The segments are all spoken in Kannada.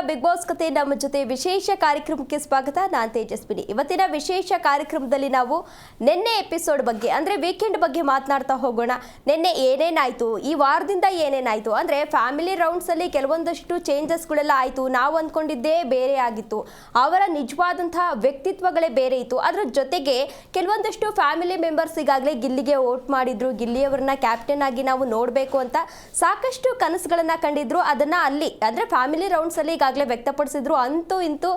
ಬಿಗ್ ಬಾಸ್ ಕತೆ ನಮ್ಮ ಜೊತೆ ವಿಶೇಷ ಕಾರ್ಯಕ್ರಮಕ್ಕೆ ಸ್ವಾಗತ. ನಾನ್ ತೇಜಸ್ವಿನಿ. ಇವತ್ತಿನ ವಿಶೇಷ ಕಾರ್ಯಕ್ರಮದಲ್ಲಿ ನಾವು ನಿನ್ನೆ ಎಪಿಸೋಡ್ ಬಗ್ಗೆ, ಅಂದ್ರೆ ವೀಕೆಂಡ್ ಬಗ್ಗೆ ಮಾತನಾಡ್ತಾ ಹೋಗೋಣ. ನಿನ್ನೆ ಏನೇನಾಯ್ತು? ಈ ವಾರದಿಂದ ಏನೇನಾಯ್ತು? ಅಂದ್ರೆ ಫ್ಯಾಮಿಲಿ ರೌಂಡ್ಸ್ ಅಲ್ಲಿ ಕೆಲವೊಂದಷ್ಟು ಚೇಂಜಸ್ಗಳೆಲ್ಲ ಆಯ್ತು. ನಾವು ಅಂದ್ಕೊಂಡಿದ್ದೇ ಬೇರೆ ಆಗಿತ್ತು. ಅವರ ನಿಜವಾದಂತಹ ವ್ಯಕ್ತಿತ್ವಗಳೇ ಬೇರೆ ಇತ್ತು. ಅದರ ಜೊತೆಗೆ ಕೆಲವೊಂದಷ್ಟು ಫ್ಯಾಮಿಲಿ ಮೆಂಬರ್ಸ್ ಈಗಾಗಲೇ ಗಿಲ್ಲಿಗೆ ವೋಟ್ ಮಾಡಿದ್ರು. ಗಿಲ್ಲಿಯವರನ್ನ ಕ್ಯಾಪ್ಟನ್ ಆಗಿ ನಾವು ನೋಡಬೇಕು ಅಂತ ಸಾಕಷ್ಟು ಕನಸುಗಳನ್ನ ಕಂಡಿದ್ರು. ಅದನ್ನ ಅಲ್ಲಿ, ಅಂದ್ರೆ ಫ್ಯಾಮಿಲಿ ರೌಂಡ್ಸ್ ಅಲ್ಲಿ ಈಗಾಗಲೇ ವ್ಯಕ್ತಪಡಿಸಿದ್ರು. ಅಂತೂ ಇಂತೂ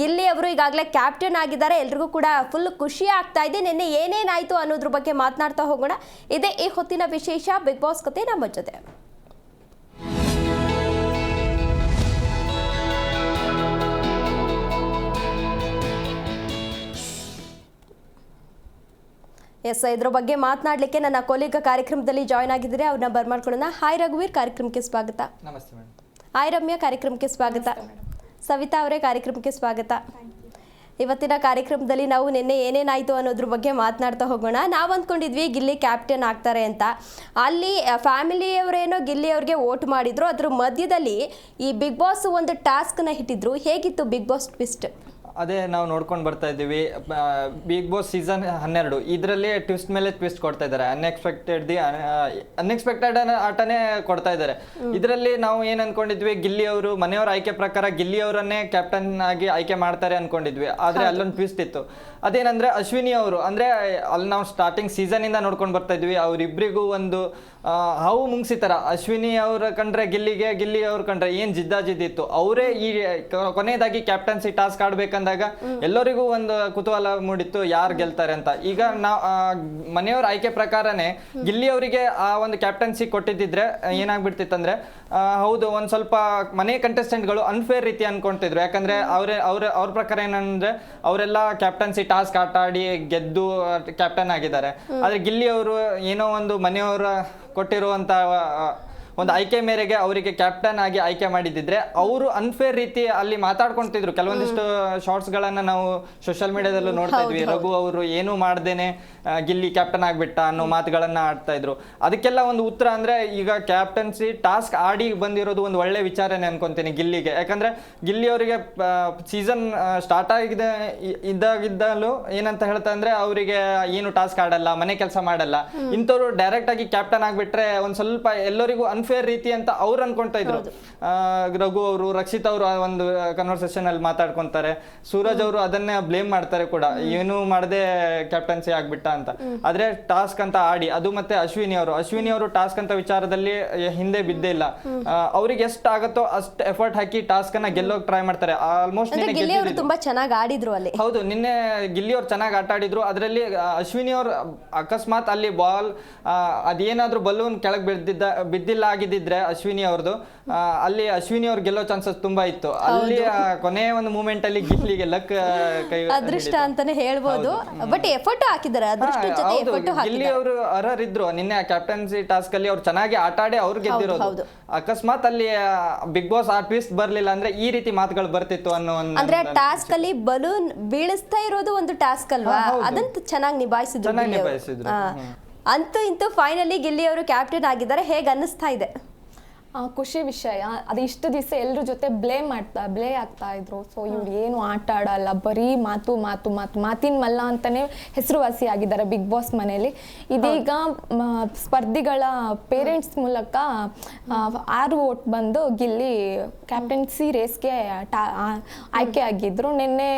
ಗಿಲ್ಲಿ ಅವರು ಈಗಾಗಲೇ ಕ್ಯಾಪ್ಟನ್ ಆಗಿದ್ದಾರೆ. ಎಲ್ರಿಗೂ ಕೂಡ ಫುಲ್ ಖುಷಿ ಆಗ್ತಾ ಇದೆ. ನಿನ್ನೆ ಏನೇನಾಯ್ತು ಅನ್ನೋದ್ರ ಬಗ್ಗೆ ಮಾತನಾಡ್ತಾ ಹೋಗೋಣ. ಇದೇ ಈ ಹೊತ್ತಿನ ವಿಶೇಷ. ಬಿಗ್ ಬಾಸ್ ಕತೆ ನಮ್ಮ ಜೊತೆ. ಎಸ್ ಇದ್ರ ಬಗ್ಗೆ ಮಾತನಾಡಲಿಕ್ಕೆ ನನ್ನ ಕೊಲೀಗ ಕಾರ್ಯಕ್ರಮದಲ್ಲಿ ಜಾಯ್ನ್ ಆಗಿದ್ದಾರೆ. ಅವ್ರನ್ನ ಬರ್ಮಾಡ್ಕೊಳ್ಳೋಣ. ಹಾಯ್ ರಘುವೀರ್ ಕಾರ್ಯಕ್ರಮಕ್ಕೆ ಸ್ವಾಗತ. ನಮಸ್ತೆ ಮೇಡಮ್ ಹಾಯ್ ರಮ್ಯಾ ಕಾರ್ಯಕ್ರಮಕ್ಕೆ ಸ್ವಾಗತ ಸವಿತಾ ಅವರೇ ಕಾರ್ಯಕ್ರಮಕ್ಕೆ ಸ್ವಾಗತ. ಇವತ್ತಿನ ಕಾರ್ಯಕ್ರಮದಲ್ಲಿ ನಾವು ನಿನ್ನೆ ಏನೇನಾಯಿತು ಅನ್ನೋದ್ರ ಬಗ್ಗೆ ಮಾತನಾಡ್ತಾ ಹೋಗೋಣ. ನಾವು ಅಂದ್ಕೊಂಡಿದ್ವಿ ಗಿಲ್ಲಿ ಕ್ಯಾಪ್ಟನ್ ಆಗ್ತಾರೆ ಅಂತ. ಅಲ್ಲಿ ಫ್ಯಾಮಿಲಿಯವರೇನೋ ಗಿಲ್ಲಿ ಅವ್ರಿಗೆ ವೋಟ್ ಮಾಡಿದ್ರು. ಅದ್ರ ಮಧ್ಯದಲ್ಲಿ ಈ ಬಿಗ್ ಬಾಸ್ ಒಂದು ಟಾಸ್ಕ್ನ ಇಟ್ಟಿದ್ರು ಹೇಗಿತ್ತು ಬಿಗ್ ಬಾಸ್ ಟ್ವಿಸ್ಟ್? ಅದೇ ನಾವು ನೋಡ್ಕೊಂಡು ಬರ್ತಾ ಇದ್ದೀವಿ. ಬಿಗ್ ಬಾಸ್ ಸೀಸನ್ ಹನ್ನೆರಡು. ಇದರಲ್ಲಿ ಟ್ವಿಸ್ಟ್ ಮೇಲೆ ಟ್ವಿಸ್ಟ್ ಕೊಡ್ತಾ ಇದ್ದಾರೆ. ಅನ್ಎಕ್ಸ್ಪೆಕ್ಟೆಡ್ ದಿ ಅನ್ಎಕ್ಸ್ಪೆಕ್ಟೆಡ್ ಆಟನೇ ಕೊಡ್ತಾ ಇದ್ದಾರೆ. ಇದರಲ್ಲಿ ನಾವು ಏನು ಅನ್ಕೊಂಡಿದ್ವಿ? ಗಿಲ್ಲಿ ಅವರು ಮನೆಯವರ ಆಯ್ಕೆ ಪ್ರಕಾರ ಗಿಲ್ಲಿ ಅವರನ್ನೇ ಕ್ಯಾಪ್ಟನ್ ಆಗಿ ಆಯ್ಕೆ ಮಾಡ್ತಾರೆ ಅನ್ಕೊಂಡಿದ್ವಿ. ಆದ್ರೆ ಅಲ್ಲೊಂದು ಟ್ವಿಸ್ಟ್ ಇತ್ತು. ಅದೇನಂದ್ರೆ ಅಶ್ವಿನಿ ಅವರು ಅಂದ್ರೆ ಅಲ್ಲಿ ನಾವು ಸ್ಟಾರ್ಟಿಂಗ್ ಸೀಸನ್ ಇಂದ ನೋಡ್ಕೊಂಡು ಬರ್ತಾ ಇದ್ವಿ. ಅವರಿಬ್ಬರಿಗೂ ಒಂದು ಹಾವು ಮುಂಗ್ಸಿ ತರ ಅಶ್ವಿನಿ ಅವ್ರ ಕಂಡ್ರೆ, ಗಿಲ್ಲಿಗೆ, ಗಿಲ್ಲಿ ಅವ್ರ ಕಂಡ್ರೆ ಏನ್ ಜಿದ್ದಾಜಿದ್ದಿತ್ತು ಅವರೇ ಈ ಕೊನೆಯದಾಗಿ ಕ್ಯಾಪ್ಟನ್ಸಿ ಟಾಸ್ಕ್ ಆಡ್ಬೇಕಂದಾಗ ಎಲ್ಲರಿಗೂ ಒಂದು ಕುತೂಹಲ ಮೂಡಿತ್ತು, ಯಾರು ಗೆಲ್ತಾರೆ ಅಂತ. ಈಗ ನಾವು ಮನೆಯವ್ರ ಆಯ್ಕೆ ಪ್ರಕಾರನೇ ಗಿಲ್ಲಿ ಅವರಿಗೆ ಆ ಒಂದು ಕ್ಯಾಪ್ಟನ್ಸಿ ಕೊಟ್ಟಿದ್ದಿದ್ರೆ ಏನಾಗ್ಬಿಡ್ತಿತ್ತಂದ್ರೆ ಹೌದು, ಒಂದು ಸ್ವಲ್ಪ ಮನೆ ಕಂಟೆಸ್ಟೆಂಟ್ಗಳು ಅನ್ಫೇರ್ ರೀತಿ ಅನ್ಕೊಂತಿದ್ರು. ಯಾಕಂದ್ರೆ ಅವರೇ, ಅವ್ರ ಅವ್ರ ಪ್ರಕಾರ ಏನಂದ್ರೆ, ಅವರೆಲ್ಲ ಕ್ಯಾಪ್ಟನ್ಸಿ ಟಾಸ್ಕ್ ಆಟ ಆಡಿ ಗೆದ್ದು ಕ್ಯಾಪ್ಟನ್ ಆಗಿದ್ದಾರೆ. ಆದ್ರೆ ಗಿಲ್ಲಿ ಅವರು ಏನೋ ಒಂದು ಮನೆಯವರ ಕೊಟ್ಟಿರುವಂತ ಆ, ಒಂದು ಆಯ್ಕೆ ಮೇರೆಗೆ ಅವರಿಗೆ ಕ್ಯಾಪ್ಟನ್ ಆಗಿ ಆಯ್ಕೆ ಮಾಡಿದಿದ್ರೆ ಅವರು ಅನ್ಫೇರ್ ರೀತಿ ಅಲ್ಲಿ ಮಾತಾಡ್ಕೊಂತಿದ್ರು. ಕೆಲವೊಂದಿಷ್ಟು ಶಾರ್ಟ್ಸ್ ಗಳನ್ನ ನಾವು ಸೋಷಿಯಲ್ ಮೀಡಿಯಾದಲ್ಲೂ ನೋಡ್ತಾ ಇದ್ವಿ. ರಘು ಅವರು ಏನು ಮಾಡ್ದೇನೆ ಗಿಲ್ಲಿ ಕ್ಯಾಪ್ಟನ್ ಆಗ್ಬಿಟ್ಟ ಅನ್ನೋ ಮಾತುಗಳನ್ನ ಆಡ್ತಾ ಇದ್ರು. ಅದಕ್ಕೆಲ್ಲ ಒಂದು ಉತ್ತರ ಅಂದ್ರೆ ಈಗ ಕ್ಯಾಪ್ಟನ್ಸಿ ಟಾಸ್ಕ್ ಆಡಿ ಬಂದಿರೋದು ಒಂದು ಒಳ್ಳೆ ವಿಚಾರನೇ ಅನ್ಕೊಂತೀನಿ ಗಿಲ್ಲಿಗೆ. ಯಾಕಂದ್ರೆ ಗಿಲ್ಲಿ ಅವರಿಗೆ ಸೀಸನ್ ಸ್ಟಾರ್ಟ್ ಆಗಿದೆ ಇದ್ದಾಗಿದ್ದಲೂ ಏನಂತ ಹೇಳ್ತಾ ಅಂದ್ರೆ ಅವರಿಗೆ ಏನು ಟಾಸ್ಕ್ ಆಡಲ್ಲ ಮನೆ ಕೆಲಸ ಮಾಡಲ್ಲ. ಇಂಥವ್ರು ಡೈರೆಕ್ಟ್ ಆಗಿ ಕ್ಯಾಪ್ಟನ್ ಆಗ್ಬಿಟ್ರೆ ಒಂದ್ ಸ್ವಲ್ಪ ಎಲ್ಲರಿಗೂ ಅನ್ಫೇರ್ ರೀತಿ ಅಂತ ಅವ್ರು ಅನ್ಕೊಂತ ಇದ್ರು. ರಘು ಅವರು ರಕ್ಷಿತ್ ಅವರು ಒಂದು ಕನ್ವರ್ಸೇಷನ್ ಅಲ್ಲಿ ಮಾತಾಡ್ಕೊಂತಾರೆ. ಸೂರಜ್ ಅವರು ಅದನ್ನೇ ಬ್ಲೇಮ್ ಮಾಡ್ತಾರೆ ಕೂಡ. ಏನು ಮಾಡದೆ ಕ್ಯಾಪ್ಟನ್ಸಿ ಆಗ್ಬಿಟ್ಟ ಅಂತ. ಆದ್ರೆ ಟಾಸ್ಕ್ ಅಂತ ಆಡಿ ಅದು ಮತ್ತೆ ಅಶ್ವಿನಿ ಅವರು. ಅಶ್ವಿನಿ ಅವರು ಟಾಸ್ಕ್ ಅಂತ ವಿಚಾರದಲ್ಲಿ ಹಿಂದೆ ಬಿದ್ದೇ ಇಲ್ಲ. ಅವ್ರಿಗೆ ಎಷ್ಟು ಆಗತ್ತೋ ಅಷ್ಟು ಎಫರ್ಟ್ ಹಾಕಿ ಟಾಸ್ಕ್ ಅನ್ನ ಗೆಲ್ಲೋಕ್ ಟ್ರೈ ಮಾಡ್ತಾರೆ. ಆಲ್ಮೋಸ್ಟ್ ಅಂದ್ರೆ ಗಿಲ್ಲಿ ಅವರು ತುಂಬಾ ಚೆನ್ನಾಗಿ ಆಡಿದ್ರು ಅಲ್ಲಿ. ಹೌದು ನಿನ್ನೆ ಗಿಲ್ಲಿ ಅವ್ರು ಚೆನ್ನಾಗಿ ಆಟ ಆಡಿದ್ರು. ಅದರಲ್ಲಿ ಅಶ್ವಿನಿ ಅವ್ರು ಅಕಸ್ಮಾತ್ ಅಲ್ಲಿ ಬಾಲ್ ಅದೇನಾದ್ರೂ ಬಲೂನ್ ಕೆಳಗೆ ಬಿದ್ದಿದ್ದ ಬಿದ್ದಿಲ್ಲ ಆಗಿದ್ದಿದ್ರೆ ಅಶ್ವಿನಿ ಅವ್ರದ್ದು ಅಲ್ಲಿ ಅಶ್ವಿನಿ ಅವ್ರು ಗೆಲ್ಲೋ ಚಾನ್ಸಸ್ ತುಂಬಾ ಇತ್ತು. ಅಲ್ಲಿ ಕೊನೆಯ ಕೊನೆ ಒಂದು ಮೂಮೆಂಟ್ ಅಲ್ಲಿ ಗಿಲ್ಲಿಗೆ ಲಕ್ ಕೈ ಅದೃಷ್ಟ ಅಂತಾನೆ ಹೇಳ್ಬೋದು. ಬಟ್ ಎಫರ್ಟ್ ಹಾಕಿದ್ದಾರೆ. ಅದೃಷ್ಟ ಜೊತೆ ಎಫರ್ಟ್ ಗಿಲ್ಲಿ ಅವರು ಅರ್ಹರಿದ್ರು ನಿನ್ನೆ ಕ್ಯಾಪ್ಟನ್ಸಿ ಟಾಸ್ಕ್ ಅಲ್ಲಿ ಅವ್ರು ಚೆನ್ನಾಗಿ ಆಟ ಆಡಿ ಅವ್ರು ಗೆದ್ದಿರೋದು. ಅಕಸ್ಮಾತ್ ಅಲ್ಲಿ ಬಿಗ್ ಬಾಸ್ ಆ ಟ್ವಿಸ್ಟ್ ಬರ್ಲಿಲ್ಲ ಅಂದ್ರೆ ಈ ರೀತಿ ಮಾತುಗಳು ಬರ್ತಿತ್ತು ಅನ್ನೋ ಒಂದು ಅಂದ್ರೆ ಟಾಸ್ಕ್ ಅಲ್ಲಿ ಬಲೂನ್ ಬೀಳಿಸ್ತಾ ಇರೋದು ಒಂದು ಟಾಸ್ಕ್ ಅಲ್ವಾ? ಅದಂತ ಚೆನ್ನಾಗಿ ನಿಭಾಯಿಸಿದ್ರು ಚೆನ್ನಾಗಿ ನಿಭಾಯಿಸಿದ್ರು. ಅಂತೂ ಇಂತೂ ಫೈನಲಿ ಗಿಲ್ಲಿ ಅವರು ಕ್ಯಾಪ್ಟನ್ ಆಗಿದ್ದಾರೆ. ಹೇಗೆ ಅನ್ನಿಸ್ತಾ ಇದೆ? ಖುಷಿ ವಿಷಯ. ಅದು ಇಷ್ಟು ದಿವಸ ಎಲ್ಲರ ಜೊತೆ ಬ್ಲೇಮ್ ಮಾಡ್ತಾ ಬ್ಲೇ ಆಗ್ತಾ ಇದ್ರು. ಸೊ ಇವ್ರು ಏನು ಆಟ ಆಡಲ್ಲ ಬರೀ ಮಾತು ಮಾತು ಮಾತು ಮಾತಿನ ಮಲ್ಲ ಅಂತಾನೆ ಹೆಸರುವಾಸಿ ಆಗಿದ್ದಾರೆ ಬಿಗ್ ಬಾಸ್ ಮನೆಯಲ್ಲಿ. ಇದೀಗ ಸ್ಪರ್ಧಿಗಳ ಪೇರೆಂಟ್ಸ್ ಮೂಲಕ ಆರು ಓಟ್ ಬಂದು ಗಿಲ್ಲಿ ಕ್ಯಾಪ್ಟನ್ಸಿ ರೇಸ್ಗೆ ಆಯ್ಕೆ ಆಗಿದ್ರು. ನಿನ್ನೆ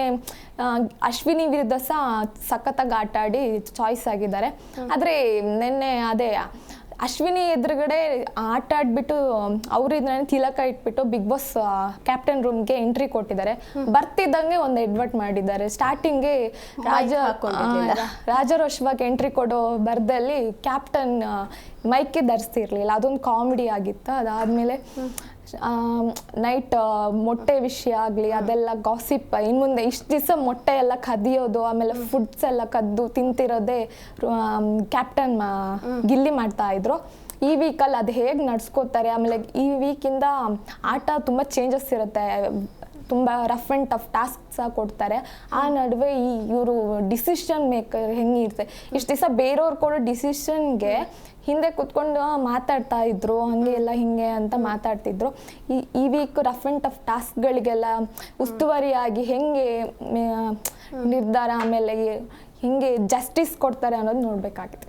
ಅಶ್ವಿನಿ ವಿರುದ್ಧ ಸಹ ಸಖತ್ತಾಗಿ ಆಟ ಆಡಿ ಚಾಯ್ಸ್ ಆಗಿದ್ದಾರೆ ಆದರೆ ನಿನ್ನೆ ಅದೇ ಅಶ್ವಿನಿ ಎದುರುಗಡೆ ಆಟ ಆಡ್ಬಿಟ್ಟು ಅವ್ರ ಇದ್ರಲ್ಲಿ ತಿಲಕ ಇಟ್ಬಿಟ್ಟು ಬಿಗ್ ಬಾಸ್ ಕ್ಯಾಪ್ಟನ್ ರೂಮ್ಗೆ ಎಂಟ್ರಿ ಕೊಟ್ಟಿದ್ದಾರೆ. ಬರ್ತಿದ್ದಂಗೆ ಒಂದು ಎಡ್ವರ್ಟ್ ಮಾಡಿದ್ದಾರೆ. ಸ್ಟಾರ್ಟಿಂಗ್ಗೆ ರಾಜ ರಾಜರೋಷವಾಗಿ ಎಂಟ್ರಿ ಕೊಡೋ ಬರ್ದಲ್ಲಿ ಕ್ಯಾಪ್ಟನ್ ಮೈಕೆ ಧರಿಸ್ತಿರ್ಲಿಲ್ಲ. ಅದೊಂದು ಕಾಮಿಡಿ ಆಗಿತ್ತು. ಅದಾದ್ಮೇಲೆ ನೈಟ್ ಮೊಟ್ಟೆ ವಿಷಯ ಆಗಲಿ ಅದೆಲ್ಲ ಗಾಸಿಪ್ ಇನ್ನು ಮುಂದೆ ಇಷ್ಟು ದಿವಸ ಮೊಟ್ಟೆ ಎಲ್ಲ ಕದಿಯೋದು ಆಮೇಲೆ ಫುಡ್ಸ್ ಎಲ್ಲ ಕದ್ದು ತಿಂತಿರೋದೇ ಕ್ಯಾಪ್ಟನ್ ಗಿಲ್ಲಿ ಮಾಡ್ತಾ ಇದ್ರು. ಈ ವೀಕಲ್ಲಿ ಅದು ಹೇಗೆ ನಡ್ಸ್ಕೋತಾರೆ ಆಮೇಲೆ ಈ ವೀಕಿಂದ ಆಟ ತುಂಬ ಚೇಂಜಸ್ ಇರುತ್ತೆ. ತುಂಬ ರಫ್ ಆ್ಯಂಡ್ ಟಫ್ ಟಾಸ್ಕ್ ಸಹ ಕೊಡ್ತಾರೆ. ಆ ನಡುವೆ ಈ ಇವರು ಡಿಸಿಷನ್ ಮೇಕರ್ ಹೆಂಗಿರುತ್ತೆ ಇಷ್ಟು ದಿವಸ ಬೇರೆಯವ್ರು ಕೊಡೋ ಡಿಸಿಷನ್ಗೆ ಹಿಂದೆ ಕುತ್ಕೊಂಡು ಮಾತಾಡ್ತಾ ಇದ್ರು, ಹಂಗೆ ಎಲ್ಲ ಹಿಂಗೆ ಅಂತ ಮಾತಾಡ್ತಿದ್ರು. ಈ ಈ ವೀಕ್ ರಫ್ ಆ್ಯಂಡ್ ಟಫ್ ಟಾಸ್ಕ್ಗಳಿಗೆಲ್ಲ ಉಸ್ತುವಾರಿಯಾಗಿ ಹೆಂಗೆ ನಿರ್ಧಾರ ಆಮೇಲೆ ಹಿಂಗೆ ಜಸ್ಟಿಸ್ ಕೊಡ್ತಾರೆ ಅನ್ನೋದು ನೋಡಬೇಕಾಗಿದೆ.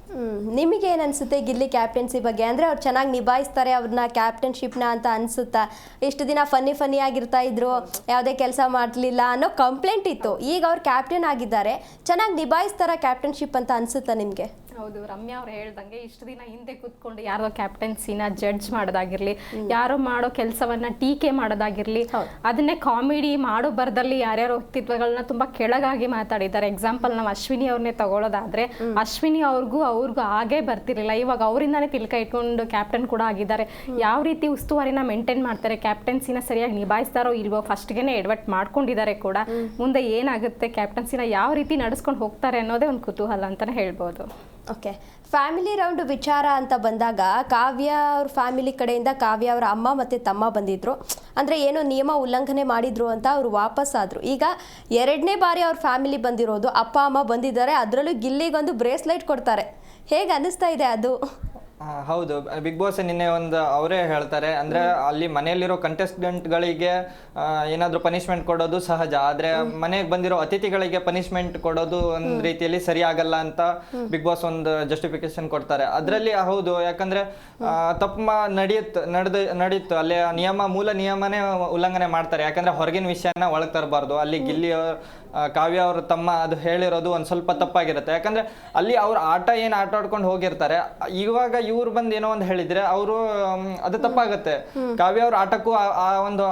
ನಿಮಗೆ ಅನ್ಸುತ್ತೆ ಗಿಲ್ಲಿ ಕ್ಯಾಪ್ಟನ್ಸಿ ಬಗ್ಗೆ? ಅಂದರೆ ಅವ್ರು ಚೆನ್ನಾಗಿ ನಿಭಾಯಿಸ್ತಾರೆ ಅವ್ರನ್ನ ಕ್ಯಾಪ್ಟನ್ಶಿಪ್ನ ಅಂತ ಅನ್ಸುತ್ತಾ? ಇಷ್ಟು ದಿನ ಫನ್ನಿ ಫನ್ನಿ ಆಗಿರ್ತಾ ಇದ್ರು, ಯಾವುದೇ ಕೆಲಸ ಮಾಡಲಿಲ್ಲ ಅನ್ನೋ ಕಂಪ್ಲೇಂಟ್ ಇತ್ತು. ಈಗ ಅವ್ರು ಕ್ಯಾಪ್ಟನ್ ಆಗಿದ್ದಾರೆ, ಚೆನ್ನಾಗಿ ನಿಭಾಯಿಸ್ತಾರ ಕ್ಯಾಪ್ಟನ್ಶಿಪ್ ಅಂತ ಅನ್ಸುತ್ತಾ ನಿಮಗೆ? ಹೌದು ರಮ್ಯಾ ಅವ್ರು ಹೇಳ್ದಂಗೆ ಇಷ್ಟು ದಿನ ಹಿಂದೆ ಕೂತ್ಕೊಂಡು ಯಾರೋ ಕ್ಯಾಪ್ಟನ್ಸಿನ ಜಡ್ಜ್ ಮಾಡೋದಾಗಿರ್ಲಿ ಯಾರೋ ಮಾಡೋ ಕೆಲಸವನ್ನ ಟೀಕೆ ಮಾಡೋದಾಗಿರ್ಲಿ ಅದನ್ನೇ ಕಾಮಿಡಿ ಮಾಡೋ ಬರದಲ್ಲಿ ಯಾರ್ಯಾರು ವ್ಯಕ್ತಿತ್ವಗಳನ್ನ ತುಂಬಾ ಕೆಳಗಾಗಿ ಮಾತಾಡಿದ್ದಾರೆ. ಎಕ್ಸಾಂಪಲ್ ನಾವು ಅಶ್ವಿನಿ ಅವ್ರನ್ನೇ ತಗೊಳ್ಳೋದಾದ್ರೆ ಅಶ್ವಿನಿ ಅವ್ರಿಗೂ ಅವ್ರಿಗೂ ಹಾಗೆ ಬರ್ತಿರ್ಲಿಲ್ಲ. ಇವಾಗ ಅವರಿಂದಾನೇ ತಿಲ್ಕ ಇಟ್ಕೊಂಡು ಕ್ಯಾಪ್ಟನ್ ಕೂಡ ಆಗಿದ್ದಾರೆ. ಯಾವ ರೀತಿ ಉಸ್ತುವಾರಿನ ಮೇಂಟೈನ್ ಮಾಡ್ತಾರೆ ಕ್ಯಾಪ್ಟನ್ಸಿನ ಸರಿಯಾಗಿ ನಿಭಾಯಿಸ್ತಾರೋ ಇಲ್ವೋ ಫಸ್ಟ್ಗೆನೆ ಎಡ್ವರ್ಟ್ ಮಾಡ್ಕೊಂಡಿದ್ದಾರೆ ಕೂಡ. ಮುಂದೆ ಏನಾಗುತ್ತೆ ಕ್ಯಾಪ್ಟನ್ಸಿನ ಯಾವ ರೀತಿ ನಡೆಸ್ಕೊಂಡು ಹೋಗ್ತಾರೆ ಅನ್ನೋದೇ ಒಂದು ಕುತೂಹಲ ಅಂತಾನೆ ಹೇಳ್ಬೋದು. ಓಕೆ ಫ್ಯಾಮಿಲಿ ರೌಂಡ್ ವಿಚಾರ ಅಂತ ಬಂದಾಗ ಕಾವ್ಯ ಅವ್ರ ಫ್ಯಾಮಿಲಿ ಕಡೆಯಿಂದ ಕಾವ್ಯ ಅವರ ಅಮ್ಮ ಮತ್ತು ತಮ್ಮ ಬಂದಿದ್ದರು ಅಂದರೆ ಏನೋ ನಿಯಮ ಉಲ್ಲಂಘನೆ ಮಾಡಿದ್ರು ಅಂತ ಅವರು ವಾಪಸ್ ಆದರು. ಈಗ ಎರಡನೇ ಬಾರಿ ಅವ್ರ ಫ್ಯಾಮಿಲಿ ಬಂದಿರೋದು ಅಪ್ಪ, ಅಮ್ಮ ಬಂದಿದ್ದಾರೆ. ಅದರಲ್ಲೂ ಗಿಲ್ಲಿಗೊಂದು ಬ್ರೇಸ್ಲೈಟ್ ಕೊಡ್ತಾರೆ. ಹೇಗೆ ಅನ್ನಿಸ್ತಾ ಇದೆ ಅದು? ಆ, ಹೌದು. ಬಿಗ್ ಬಾಸ್ ನಿನ್ನೆ ಒಂದು ಅವರೇ ಹೇಳ್ತಾರೆ. ಅಂದ್ರೆ ಅಲ್ಲಿ ಮನೆಯಲ್ಲಿರೋ ಕಂಟೆಸ್ಟೆಂಟ್ಗಳಿಗೆ ಏನಾದರೂ ಪನಿಷ್ಮೆಂಟ್ ಕೊಡೋದು ಸಹಜ. ಆದ್ರೆ ಮನೆಗೆ ಬಂದಿರೋ ಅತಿಥಿಗಳಿಗೆ ಪನಿಷ್ಮೆಂಟ್ ಕೊಡೋದು ಒಂದ್ ರೀತಿಯಲ್ಲಿ ಸರಿ ಆಗಲ್ಲ ಅಂತ ಬಿಗ್ ಬಾಸ್ ಒಂದು ಜಸ್ಟಿಫಿಕೇಶನ್ ಕೊಡ್ತಾರೆ. ಅದರಲ್ಲಿ ಹೌದು. ಯಾಕಂದ್ರೆ ಆ, ತಪ್ಪು ಮಾ ನಡೆಯುತ್ತೆ ನಡೆದು ನಡೀತು. ಅಲ್ಲಿ ಆ ನಿಯಮ ಮೂಲ ನಿಯಮನೇ ಉಲ್ಲಂಘನೆ ಮಾಡ್ತಾರೆ. ಯಾಕಂದ್ರೆ ಹೊರಗಿನ ವಿಷಯನ ಒಳಗೆ ತರಬಾರ್ದು. ಅಲ್ಲಿ ಗಿಲ್ಲಿ ಕಾವ್ಯ ಅವರು ತಮ್ಮ ಅದು ಹೇಳಿರೋದು ಒಂದು ಸ್ವಲ್ಪ ತಪ್ಪಾಗಿರುತ್ತೆ. ಯಾಕಂದ್ರೆ ಅಲ್ಲಿ ಅವ್ರ ಆಟ ಏನು ಆಟ ಆಡ್ಕೊಂಡು ಹೋಗಿರ್ತಾರೆ ಇವಾಗ ಇವ್ರು ಬಂದು ಏನೋ ಒಂದು ಹೇಳಿದ್ರೆ ಅವರು ಅದು ತಪ್ಪಾಗುತ್ತೆ. ಕಾವ್ಯ ಅವ್ರ ಆಟಕ್ಕೂ ಆ- ಒಂದು